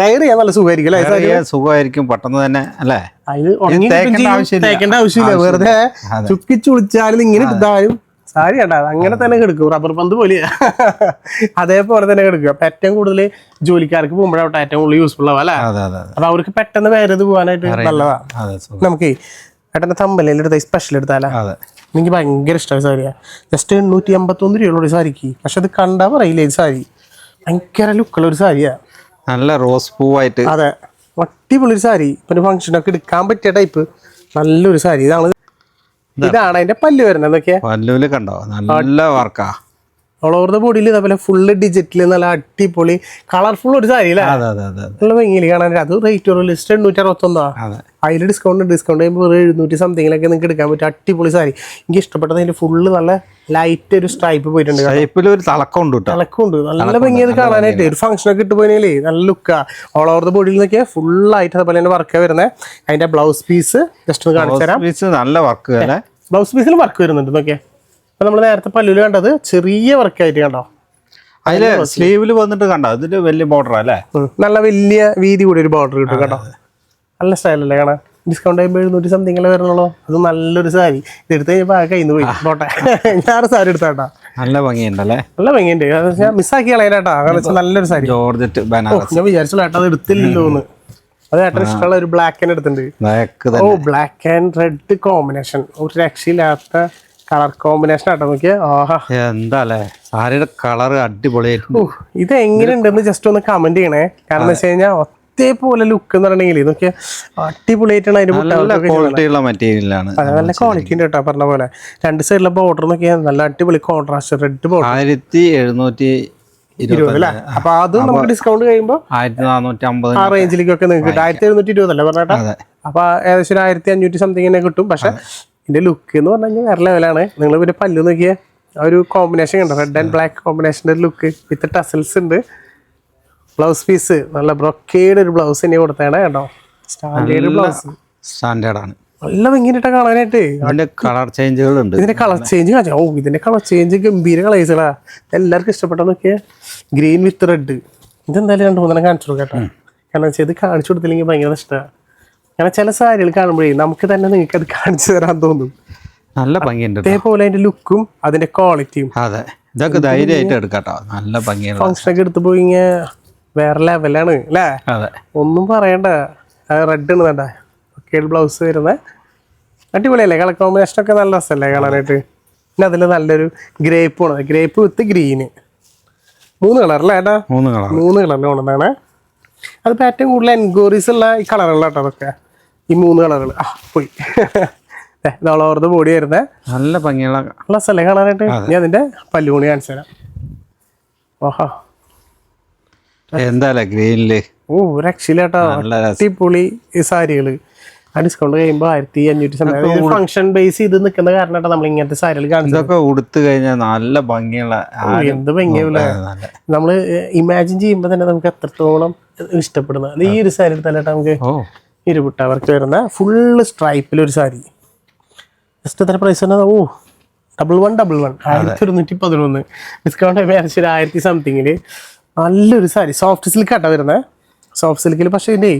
[SPEAKER 1] വയർ ചെയ്യാൻ നല്ല സുഖമായിരിക്കും അല്ലേ?
[SPEAKER 2] സുഖമായിരിക്കും പെട്ടെന്ന് തന്നെ അല്ലേ? തേക്കേണ്ട ആവശ്യമില്ല.
[SPEAKER 1] വെറുതെ ചുക്കി ചുളിച്ചാലും ഇങ്ങനെ ഇട്ടാലും സാരി കണ്ട അങ്ങനെ തന്നെ കിടക്കും. റബ്ബർ പന്ത് പോലെയാ അതേപോലെ തന്നെ കിടക്കും. അപ്പൊ ഏറ്റവും കൂടുതൽ ജോലിക്കാർക്ക് പോകുമ്പോഴാവട്ടെ ഏറ്റവും കൂടുതൽ യൂസ്ഫുൾ ആവാം അല്ലേ? അപ്പൊ അവർക്ക് പെട്ടെന്ന് വേറെ പോകാനായിട്ട് നല്ലതാ.
[SPEAKER 2] അതെ
[SPEAKER 1] നമുക്ക് ഏട്ടന്റെ തമ്പലയിൽ എടുത്ത സ്പെഷ്യൽ എടുത്താലാ?
[SPEAKER 2] അതെ.
[SPEAKER 1] എനിക്ക് ഭയങ്കര ഇഷ്ടമായി സാരിയാ ജസ്റ്റ് എണ്ണൂറ്റി എൺപത്തൊന്ന് രൂപയുള്ള ഒരു സാരിക്ക്. പക്ഷെ അത് കണ്ടാൽ പറയില്ല ഈ സാരി? ഭയങ്കര ലുക്കുള്ള ഒരു സാരിയാ.
[SPEAKER 2] നല്ല റോസ് പൂവായിട്ട്.
[SPEAKER 1] അതെ. അടിപൊളി ഒരു സാരി. പിന്നെ ഫംഗ്ഷനൊക്കെ എടുക്കാൻ പറ്റിയ ടൈപ്പ് നല്ലൊരു സാരി. ഇതാണ് ഇതാണ്. അതിന്റെ പല്ല് വരുന്നത്.
[SPEAKER 2] പല്ലുവിൽ കണ്ടോ? നല്ല വർക്കാ
[SPEAKER 1] ഓൾ ഓവർ ദ ബോഡിയിൽ ഇതേപോലെ ഫുള്ള് ഡിജിറ്റൽ നല്ല അടിപൊളി കളർഫുൾ ഒരു സാരി അല്ലേ നല്ല ഭംഗിയിൽ കാണാൻ അത് റേറ്റ് ഒരു ലിസ്റ്റ് എണ്ണൂറ്റി അറുപത്തൊന്നാ
[SPEAKER 2] അതെ
[SPEAKER 1] അതിൽ ഡിസ്കൗണ്ട് ഡിസ്കൗണ്ട് ചെയ്യുമ്പോൾ ഒരു എഴുന്നൂറ്റി സംതിങ്ങിലൊക്കെ നിങ്ങൾക്ക് എടുക്കാൻ പറ്റും. അടിപൊളി സാരി. എനിക്ക് ഇഷ്ടപ്പെട്ടത് അതിന്റെ ഫുള്ള് നല്ല ലൈറ്റ് ഒരു സ്ട്രൈപ്പ് പോയിട്ടുണ്ട്
[SPEAKER 2] ഒരു തിളക്കം ഉണ്ട്
[SPEAKER 1] തിളക്കമുണ്ട്. നല്ല ഭംഗിയത് കാണാനായിട്ട്. ഒരു ഫംഗ്ഷൻ ഒക്കെ ഇട്ട് പോയാലേ നല്ല ലുക്കാ ഓൾ ഓവർ ദ ബോഡിയിൽ നിന്നൊക്കെ ഫുള്ളായിട്ട് അതുപോലെ തന്നെ വർക്ക് വരുന്നത് അതിന്റെ ബ്ലൗസ് പീസ് ജസ്റ്റ് ഒന്ന് കാണിച്ചു തരാം.
[SPEAKER 2] നല്ല വർക്ക്
[SPEAKER 1] ബ്ലൗസ് പീസിൽ വർക്ക് വരുന്നുണ്ട്. നോക്കിയേ. അപ്പൊ നമ്മൾ നേരത്തെ പല്ലുവിൽ കണ്ടത് ചെറിയ വർക്ക് ആയിട്ട് കണ്ടോ?
[SPEAKER 2] അതിൽ സ്ലീവിൽ വന്നിട്ട് കണ്ടോ? ഇതിൽ വലിയ ബോർഡർ അല്ലേ?
[SPEAKER 1] നല്ല വലിയ വീതി കൂടി ഒരു ബോർഡർ കിട്ടും കേട്ടോ. നല്ല സ്റ്റൈലല്ലേ കാണാൻ? ഡിസ്കൗണ്ട് ചെയ്യുമ്പോൾ എഴുന്നൂറ്റി സംതിങ്ങിലെ വരണല്ലോ അത് നല്ലൊരു സാരി. ഇത് എടുത്ത് കഴിഞ്ഞപ്പോൾ ആ കയ്യിൽ പോയി. പോട്ടെ. ഞാൻ സാരി എടുത്താട്ടാ
[SPEAKER 2] നല്ല ഭംഗിയുണ്ടല്ലേ
[SPEAKER 1] നല്ല ഭംഗിയുണ്ട്. ഞാൻ മിസ്സാക്കി കളയാനാട്ടാ കാരണം വെച്ചാൽ നല്ലൊരു സാരി.
[SPEAKER 2] ജോർജറ്റ് ബനാറസ്.
[SPEAKER 1] ഞാൻ വിചാരിച്ചു ഏട്ടാ അത് എടുത്തില്ലല്ലോ എന്ന് അത് ഏട്ടൻ ഇഷ്ടമുള്ള ഒരു ബ്ലാക്ക് ആൻഡ് എടുത്തിട്ടുണ്ട്. ഓ ബ്ലാക്ക് ആൻഡ് റെഡ് കോമ്പിനേഷൻ ഒരു രക്ഷയില്ലാത്ത കളർ കോമ്പിനേഷൻ ആട്ടോ നോക്കിയ. ആഹാ.
[SPEAKER 2] എന്താ അല്ലേ സാരിയുടെ കളർ അടിപൊളിയായിട്ടുണ്ട്
[SPEAKER 1] ഇത് എങ്ങനെയുണ്ടെന്ന് ജസ്റ്റ് ഒന്ന് കമന്റ് ചെയ്യണേ. കാരണം വെച്ച് കഴിഞ്ഞാൽ ഒത്തേപോലെ ലുക്ക് എന്ന് പറഞ്ഞെങ്കിൽ നോക്കിയാ അടിപൊളിയായിട്ടാണ് അതിന്റെ
[SPEAKER 2] നല്ല ക്വാളിറ്റി ഉള്ള മെറ്റീരിയലാണ്
[SPEAKER 1] നല്ല ക്വാളിറ്റി ഉണ്ട് കേട്ടോ പറഞ്ഞ പോലെ. രണ്ട് സൈഡിലെ ബോർഡർ നോക്കിയാൽ നല്ല അടിപൊളി കോൺട്രാസ്റ്റ് റെഡ് ബോർഡർ
[SPEAKER 2] ആയിരത്തി എഴുന്നൂറ്റി ഇരുപത്
[SPEAKER 1] അല്ലേ? അപ്പൊ അത് നമുക്ക് ഡിസ്കൗണ്ട് കഴിയുമ്പോൾ
[SPEAKER 2] ആയിരത്തി നാനൂറ്റി അമ്പത്
[SPEAKER 1] ആ റേഞ്ചിലേക്കൊക്കെ നിങ്ങൾക്ക് കിട്ടും. ആയിരത്തി എഴുന്നൂറ്റി ഇരുപതല്ലേ പറഞ്ഞാട്ടാ? അപ്പൊ ഏകദേശം ഒരു ആയിരത്തി അഞ്ഞൂറ്റി സംതിങ്ങിനെ കിട്ടും. പക്ഷെ ഇതിന്റെ ലുക്ക് എന്ന് പറഞ്ഞു കഴിഞ്ഞാൽ വേറെ ലെവലാണ് നിങ്ങൾ പിന്നെ പല്ലു നോക്കിയ ആ ഒരു കോമ്പിനേഷൻ കണ്ടോ? റെഡ് ആൻഡ് ബ്ലാക്ക് കോമ്പിനേഷന്റെ ഒരു ലുക്ക് വിത്ത് ടസൽസ് ഉണ്ട്. ബ്ലൗസ് പീസ് നല്ല ബ്രൊക്കേഡ് ഒരു ബ്ലൗസ് തന്നെ കൊടുത്തേണേ കേട്ടോ സ്റ്റാൻഡേർഡ് ബ്ലൗസ്
[SPEAKER 2] സ്റ്റാൻഡേർഡ് ആണ്.
[SPEAKER 1] നല്ല ഭംഗിയിട്ടാ കാണാനായിട്ട്.
[SPEAKER 2] അതിന്റെ കളർ ചേഞ്ചുകൾ ഉണ്ട്.
[SPEAKER 1] ഇതിന്റെ കളർ ചേഞ്ച് ഓ ഇതിന്റെ കളർ ചേഞ്ച് ഗംഭീര കളേഴ്സുകളാ എല്ലാവർക്കും ഇഷ്ടപ്പെട്ട നോക്കിയേ ഗ്രീൻ വിത്ത് റെഡ് ഇതെന്തായാലും രണ്ട് മൂന്നെണ്ണം കാണിച്ചു കൊടുക്കാം കേട്ടോ. കാരണം വെച്ചാൽ ഇത് കാണിച്ചു കൊടുത്തില്ലെങ്കിൽ ഭയങ്കര ഇഷ്ടമാണ് കാരണം ചില സാരികൾ കാണുമ്പോഴേ നമുക്ക് തന്നെ നിങ്ങൾക്ക് അത് കാണിച്ചു തരാൻ തോന്നും.
[SPEAKER 2] നല്ല ഭംഗിയുണ്ട്.
[SPEAKER 1] അതേപോലെ അതിന്റെ ലുക്കും അതിന്റെ ക്വാളിറ്റിയും
[SPEAKER 2] അതെ. ഇതൊക്കെ ധൈര്യമായിട്ട് എടുക്കാട്ടോ. നല്ല ഭംഗിയുള്ള
[SPEAKER 1] ഫംഗ്ഷനൊക്കെ എടുത്ത് പോയി വേറെ ലെവലാണ് അല്ലേ?
[SPEAKER 2] അതെ.
[SPEAKER 1] ഒന്നും പറയണ്ട. റെഡ് ആണ് വേണ്ട. ഒക്കെ ബ്ലൗസ് വരുന്നത് അടിപൊളിയല്ലേ? കളർ കോമ്പിനേഷൻ ഒക്കെ നല്ല രസമല്ലേ കളറായിട്ട് പിന്നെ അതിൽ നല്ലൊരു ഗ്രേപ്പ് ആണ്. ഗ്രേപ്പ് വിത്ത് ഗ്രീന് മൂന്ന് കളർ അല്ലേ ഏട്ടാ?
[SPEAKER 2] മൂന്ന് കളർ
[SPEAKER 1] മൂന്ന് കളറിൽ കൊണ്ടുവന്നാണ് അതിപ്പോൾ ഏറ്റവും കൂടുതൽ എൻക്വയറീസ് ഉള്ള ഈ കളറുകളാട്ടോ അതൊക്കെ. ഈ മൂന്ന് കളറുകൾ. ആ പോയി. ഇത് ഓൾ ഓവർ ബോഡി വരുന്നത്
[SPEAKER 2] നല്ല ഭംഗിയുള്ള
[SPEAKER 1] നല്ല സ്ഥലം കാണാനായിട്ട്. ഞാൻ അതിന്റെ പല്ലുകൂടി കാണിച്ചു തരാം. ഓഹോ.
[SPEAKER 2] എന്താല്ലേ ഗ്രീനിൽ?
[SPEAKER 1] ഓ
[SPEAKER 2] രസം.
[SPEAKER 1] അടിപൊളി ഈ സാരികൾ ആ ഡിസ്കൗണ്ട് കഴിയുമ്പോൾ ആയിരത്തി അഞ്ഞൂറ്റി സംതിങ് ഫംഗ്ഷൻ ബേസ് ചെയ്ത് നിൽക്കുന്ന കാരണമായിട്ട് നമ്മൾ ഇങ്ങനത്തെ സാരികൾ
[SPEAKER 2] ഇതൊക്കെ ഉടുത്തു കഴിഞ്ഞാൽ നല്ല ഭംഗിയുള്ള
[SPEAKER 1] എന്ത് ഭംഗിയുള്ള
[SPEAKER 2] നമ്മൾ
[SPEAKER 1] നമ്മൾ ഇമാജിൻ ചെയ്യുമ്പോൾ തന്നെ നമുക്ക് എത്രത്തോളം ഇഷ്ടപ്പെടുന്നത് ഈ ഒരു സാരി എടുത്താലേട്ടാ നമുക്ക് ഇരുപുട്ട. അവർക്ക് വരുന്ന ഫുള്ള് സ്ട്രൈപ്പിൽ ഒരു സാരി. ജസ്റ്റ് എത്ര പ്രൈസ് തന്നെ ഓ ഡബിൾ വൺ ഡബിൾ വൺ ആയിരത്തി ഒരുന്നൂറ്റി പതിനൊന്ന്. ഡിസ്കൗണ്ട് ആയി ഒരു ആയിരത്തി സംതിങ്ങിൽ നല്ലൊരു സാരി. സോഫ്റ്റ് സിൽക്ക് ആട്ടാ വരുന്നത് സോഫ്റ്റ് സിൽക്കിൽ പക്ഷേ ഇതിന്റെ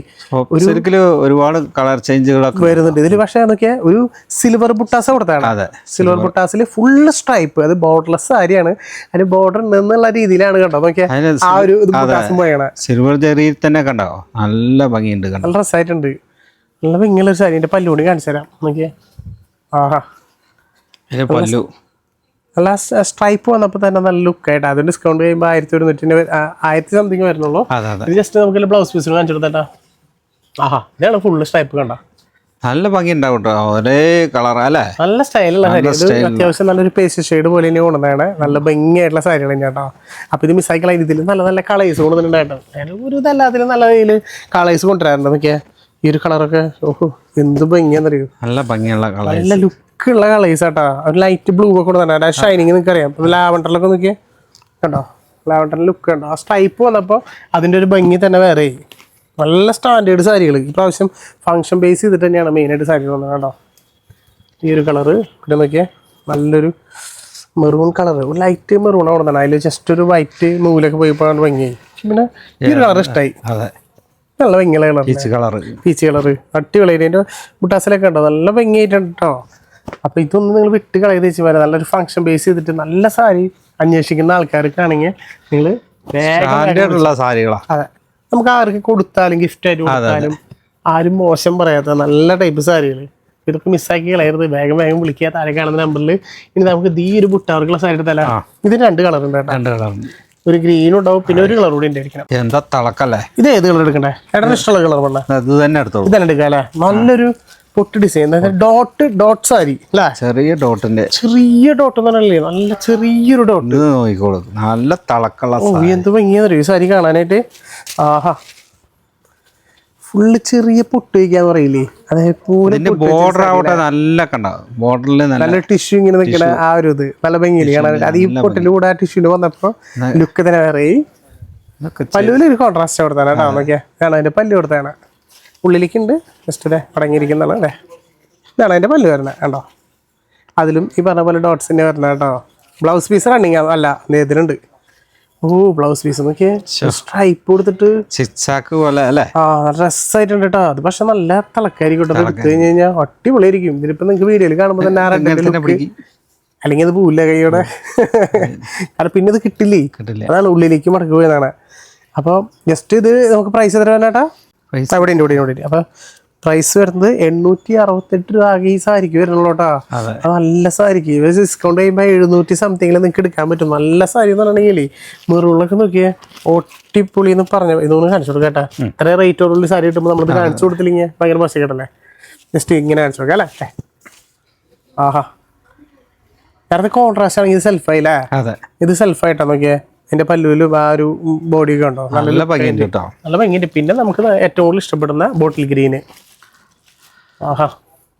[SPEAKER 2] സിൽക്കിൽ ഒരുപാട് കളർ ചേഞ്ചുകളൊക്കെ
[SPEAKER 1] വരുന്നുണ്ട്. ഇതിൽ പക്ഷേ അതൊക്കെ ഒരു സിൽവർ ബുട്ടാസ് കൊടുത്താണ്.
[SPEAKER 2] അതെ.
[SPEAKER 1] സിൽവർ ബുട്ടാസിൽ ഫുൾ സ്ട്രൈപ്പ് അത് ബോർഡർലെസ് സാരിയാണ്. അതിന് ബോർഡർ ഉണ്ടെന്നുള്ള രീതിയിലാണ് കണ്ടോ? നോക്കിയാൽ ആ ഒരു
[SPEAKER 2] സിൽവർ ജെറിയിൽ തന്നെ കണ്ടോ? നല്ല ഭംഗിയുണ്ട്
[SPEAKER 1] നല്ല രസമായിട്ടുണ്ട് നല്ല ഭംഗിയുള്ള ഒരു സാരി എന്റെ പല്ലുകൂടി കാണിച്ചു തരാം നോക്കിയേ. ആഹാ.
[SPEAKER 2] പല്ലു.
[SPEAKER 1] നല്ല സ്ട്രൈപ്പ് വന്നപ്പോൾ തന്നെ നല്ല ലുക്ക് ആയിട്ട് അത് ഡിസ്കൗണ്ട് ചെയ്യുമ്പോൾ ആയിരത്തി ഒരുന്നൂറ്റിന്റെ ആയിരത്തി സംതിങ് വരുന്നുള്ളൂ ഇത് ജസ്റ്റ് നമുക്ക് ബ്ലൗസ് പീസ് കാണിച്ചു കൊടുത്തേട്ടാ. ആഹാ ഇതാണ് ഫുള്ള് സ്ട്രൈപ്പ് കണ്ട.
[SPEAKER 2] നല്ല ഭംഗി ഉണ്ടാവും ഒരേ കളർ അല്ലേ?
[SPEAKER 1] നല്ല സ്റ്റൈലുള്ള സാരി. അത്യാവശ്യം നല്ലൊരു പേസ്റ്റ് ഷെയ്ഡ് പോലെ തന്നെ കൊണ്ടുവന്നതാണ്. നല്ല ഭംഗിയായിട്ടുള്ള സാരികൾ തന്നെ കേട്ടോ അപ്പോൾ ഇത് മിസ്സാക്കിയുള്ള ഇതിൽ നല്ല നല്ല കളേഴ്സ് കൊണ്ടുവന്നിട്ടുണ്ട് കേട്ടോ ഞാൻ ഒരു ഇതല്ലാത്തിലും നല്ല രീതിയിൽ കളേഴ്സ് കൊണ്ടുവരാറുണ്ട്. നോക്കിയാ ഈ ഒരു കളറൊക്കെ ഓഹോ എന്ത് ഭംഗിയാന്നറിയോ?
[SPEAKER 2] നല്ല ഭംഗിയുള്ള കളർ
[SPEAKER 1] നല്ല ലുക്കുള്ള കളേഴ്സ് ആട്ടാ. ഒരു ലൈറ്റ് ബ്ലൂ ഒക്കെ കൂടെ തന്നെ. ആ ഷൈനിങ് നിങ്ങൾക്ക് അറിയാം ലാവണ്ടറിലൊക്കെ നോക്കിയേ. കണ്ടോ? ലാവണ്ടറിന്റെ ലുക്ക് കണ്ടോ? ആ സ്ട്രൈപ്പ് വന്നപ്പോൾ അതിന്റെ ഒരു ഭംഗി തന്നെ വേറെ. നല്ല സ്റ്റാൻഡേർഡ് സാരികൾ ഇപ്രാവശ്യം ഫംഗ്ഷൻ ബേസ് ചെയ്തിട്ട് തന്നെയാണ് മെയിനായിട്ട് സാരികൾ വന്നത്. കണ്ടോ? ഈ ഒരു കളറ് ഇവിടെ നോക്കിയേ. നല്ലൊരു മെറൂൺ കളർ ഒരു ലൈറ്റ് മെറൂൺ അവിടെ തന്നെ. അതിൽ ജസ്റ്റ് ഒരു വൈറ്റ് നൂലൊക്കെ പോയപ്പോൾ ഭംഗിയായി. പിന്നെ ഈ ഒരു കളർ ഇഷ്ടമായി
[SPEAKER 2] അതെ.
[SPEAKER 1] നല്ല ഭംഗിയുള്ള colour
[SPEAKER 2] peach colour
[SPEAKER 1] peach colour അടിപൊളി. അതിന്റെ മുട്ടാസിലൊക്കെ ഉണ്ടോ നല്ല ഭംഗിയായിട്ടുണ്ട് കേട്ടോ അപ്പോൾ ഇതൊന്നും നിങ്ങൾ വിട്ട് കളയത് വെച്ച് വരാം നല്ലൊരു ഫംഗ്ഷൻ ബേസ് ചെയ്തിട്ട് നല്ല സാരി അന്വേഷിക്കുന്ന ആൾക്കാർക്കാണെങ്കിൽ നിങ്ങൾ വേഗം അതെ. നമുക്ക് ആർക്ക് കൊടുത്താലും ഗിഫ്റ്റ് ആയിട്ട് കൊടുത്താലും ആരും മോശം പറയാത്ത നല്ല ടൈപ്പ് സാരികൾ ഇതൊക്കെ മിസ്സാക്കി കളയരുത്. വേഗം വേഗം വിളിക്കുക. താഴെ കാണുന്ന നമ്പറിൽ ഇനി നമുക്ക് ഈ ഒരു ബുട്ടാവർക്കുള്ള സാരി തല ഇതിന് രണ്ട് കളർ ഉണ്ട്
[SPEAKER 2] രണ്ട്
[SPEAKER 1] ഒരു ഗ്രീനും ഉണ്ടാവും. പിന്നെ ഒരു കളർ കൂടി ഉണ്ടായിരിക്കണം.
[SPEAKER 2] എന്താ തളക്കല്ലേ?
[SPEAKER 1] ഇത് ഏത് കളർ എടുക്കണ്ടേ? ഏട്ടന് ഇഷ്ടമുള്ള കളർ പറഞ്ഞ
[SPEAKER 2] ഇത് തന്നെ എടുത്തോളൂ.
[SPEAKER 1] ഇതന്നെ എടുക്കാം അല്ലേ നല്ലൊരു പൊട്ട് ഡിസൈൻ ഡോട്ട് ഡോട്ട് സാരി അല്ലേ?
[SPEAKER 2] ചെറിയ ഡോട്ടിന്റെ
[SPEAKER 1] ചെറിയ ഡോട്ട് എന്നല്ലേ നല്ല ചെറിയൊരു ഡോട്ട്
[SPEAKER 2] നോക്കിക്കോളൂ. നല്ല തളക്കള്ള
[SPEAKER 1] ഓ എന്ത് ഭംഗിയാന്നറിയോ? ഈ സാരി കാണാനായിട്ട്? ആഹാ. ഫുള്ള് ചെറിയ പൊട്ട് വയ്ക്കാന്ന് പറയില്ലേ? അതേപോലെ
[SPEAKER 2] ബോർഡർ ആവട്ടെ നല്ല കണ്ട. ബോർഡറിൽ നല്ല
[SPEAKER 1] ടിഷ്യൂ ഇങ്ങനെ നിൽക്കണ ആ ഒരു ഇത്. നല്ല ഭംഗിയില്ലേ കാണാനായിട്ട്? അത് ഈ പൊട്ടിന്റെ കൂടെ ആ ടിഷ്യൂൽ വന്നപ്പോ ലുക്ക് തന്നെ വേറെ പല്ലുവിൽ ഒരു കോൺട്രാസ്റ്റ് കൊടുത്താണ് കേട്ടോ നോക്കിയാ. കാണാൻ പല്ലു കൊടുത്താണ്. ഉള്ളിലേക്ക് ഉണ്ട് ജസ്റ്റ് അല്ലേ അടങ്ങിയിരിക്കുന്നതാണ് അല്ലേ? ഇതാണ് അതിന്റെ പല്ല് വരുന്നത് കണ്ടോ? അതിലും ഈ പറഞ്ഞ പോലെ ഡോട്ട്സ് തന്നെ വരുന്നത് കേട്ടോ. ബ്ലൗസ് പീസ് റണ്ണിങ് അല്ല ഇതിലുണ്ട്. ഓ ബ്ലൗസ് പീസ് നോക്കിയേ. സ്ട്രൈപ്പ് കൊടുത്തിട്ട്.
[SPEAKER 2] പോലെ അല്ലേ?
[SPEAKER 1] ആ ഡ്രസ്സായിട്ടുണ്ട് കേട്ടോ. അത് പക്ഷെ നല്ല തിളക്കായിരിക്കും കേട്ടോ ഇത് എടുത്തു കഴിഞ്ഞ് കഴിഞ്ഞാൽ അടിപൊളിയായിരിക്കും. ഇതിലിപ്പോ നിങ്ങൾക്ക് വീഡിയോയിൽ കാണുമ്പോൾ തന്നെ ആ റെഡ്
[SPEAKER 2] തന്നെ
[SPEAKER 1] അല്ലെങ്കിൽ അത് പോവില്ല കൈയോടെ. അത് പിന്നെ ഇത് കിട്ടില്ലേ? അതാണ് ഉള്ളിലേക്ക് മടക്കി പോയതാണ്. അപ്പോൾ ജസ്റ്റ് ഇത് നമുക്ക് പ്രൈസ് എത്ര
[SPEAKER 2] Price?
[SPEAKER 1] അവിടെ ഉണ്ട് ഇവിടെ ഉണ്ട്, അപ്പോൾ പ്രൈസ് വരുന്നത് എണ്ണൂറ്റി അറുപത്തെട്ട് രൂപ ആകെ ഈ സാരിക്ക് വരുന്നുള്ളൂ കേട്ടോ.
[SPEAKER 2] അതെ.
[SPEAKER 1] നല്ല സാരിക്ക്. ഇവർ ഡിസ്കൗണ്ട് ചെയ്യുമ്പോൾ എഴുന്നൂറ്റി സംതിങ്ങിൽ നിങ്ങൾക്ക് എടുക്കാൻ പറ്റും. നല്ല സാരി എന്ന് പറഞ്ഞിട്ടുണ്ടെങ്കിൽ മെറൂണിലൊക്കെ നോക്കിയേ ഒട്ടിപ്പൊളി എന്ന് പറഞ്ഞ ഇതൊന്ന് കാണിച്ചു കൊടുക്കാം കേട്ടാ. ഇത്ര റേറ്റ് ഉള്ള സാരി കിട്ടുമ്പോൾ നമ്മളിത് കാണിച്ചു കൊടുത്തില്ലെങ്കിൽ ഭയങ്കര മോശം കേട്ടല്ലേ ജസ്റ്റ് ഇങ്ങനെ കാണിച്ചു കൊടുക്കാം അല്ലേ? ആഹാ. നേരത്തെ കോൺട്രാസ്റ്റ് ആണെങ്കിൽ ഇത് സെൽഫായില്ലേ ഇത് സെൽഫായിട്ടാ നോക്കിയേ. എന്റെ പല്ലുവിൽ ആ ഒരു ബോഡി ഒക്കെ ഉണ്ടോ? നല്ല
[SPEAKER 2] നല്ല ഭംഗിയുണ്ട് കേട്ടോ.
[SPEAKER 1] നല്ല ഭംഗിയുണ്ട്. പിന്നെ നമുക്ക് ഏറ്റവും കൂടുതൽ ഇഷ്ടപ്പെടുന്ന ബോട്ടിൽ ഗ്രീന് ആഹാ.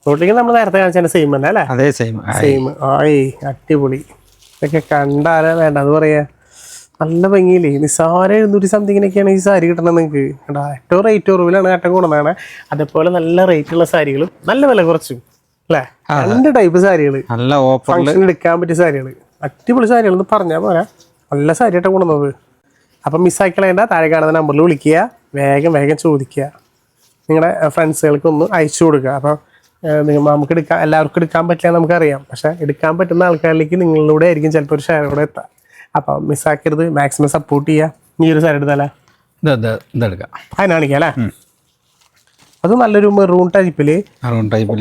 [SPEAKER 1] ബോട്ടിൽ ഗ്രീൻ നമ്മൾ നേരത്തെ കാണിച്ചതിന്റെ സെയിം തന്നെ അല്ലേ?
[SPEAKER 2] അതേ സെയിം
[SPEAKER 1] സെയിം ആയി. അടിപൊളി. ഇതൊക്കെ കണ്ടാലേ വേണ്ട. അത് പറയാ. നല്ല ഭംഗിയില്ലേ? നിസ്സാര എഴുന്നൂറ്റി സംതിങ്ങിനൊക്കെയാണ് ഈ സാരി കിട്ടണത് നിങ്ങൾക്ക് കേട്ടാ ഏറ്റവും റേറ്റ് കുറവിലാണ് ഏട്ടൻ കൂടുന്നതാണ് അതേപോലെ നല്ല റേറ്റ് ഉള്ള സാരികളും നല്ല വില കുറച്ചും. അല്ലേ? രണ്ട് ടൈപ്പ് സാരികൾ
[SPEAKER 2] നല്ല
[SPEAKER 1] ഫംഗ്ഷൻ എടുക്കാൻ പറ്റിയ സാരികൾ അടിപൊളി സാരികൾ എന്ന് പറഞ്ഞാൽ പോരാ. നല്ല സാരിയായിട്ട് കൊണ്ടുവന്നത്. അപ്പം മിസ്സാക്കിക്കളേണ്ട താഴെ കാണുന്ന നമ്പറിൽ വിളിക്കുക വേഗം വേഗം ചോദിക്കുക. നിങ്ങളുടെ ഫ്രണ്ട്സുകൾക്കൊന്ന് അയച്ചു കൊടുക്കുക. അപ്പം നമുക്ക് എടുക്കാൻ എല്ലാവർക്കും എടുക്കാൻ പറ്റില്ല നമുക്കറിയാം. പക്ഷേ എടുക്കാൻ പറ്റുന്ന ആൾക്കാരിലേക്ക് നിങ്ങളിലൂടെ ആയിരിക്കും ചിലപ്പോൾ ഒരു ഷെയർ കൂടെ എത്താം. അപ്പം മിസ്സാക്കരുത് മാക്സിമം സപ്പോർട്ട് ചെയ്യുക. നീ ഒരു സാരി എടുത്താലേ?
[SPEAKER 2] ഇത് ഇത് ഇതെടുക്കാം
[SPEAKER 1] അതിന് കാണിക്കാം അല്ലേ? അത് നല്ലൊരു മെറൂൺ ടൈപ്പിൽ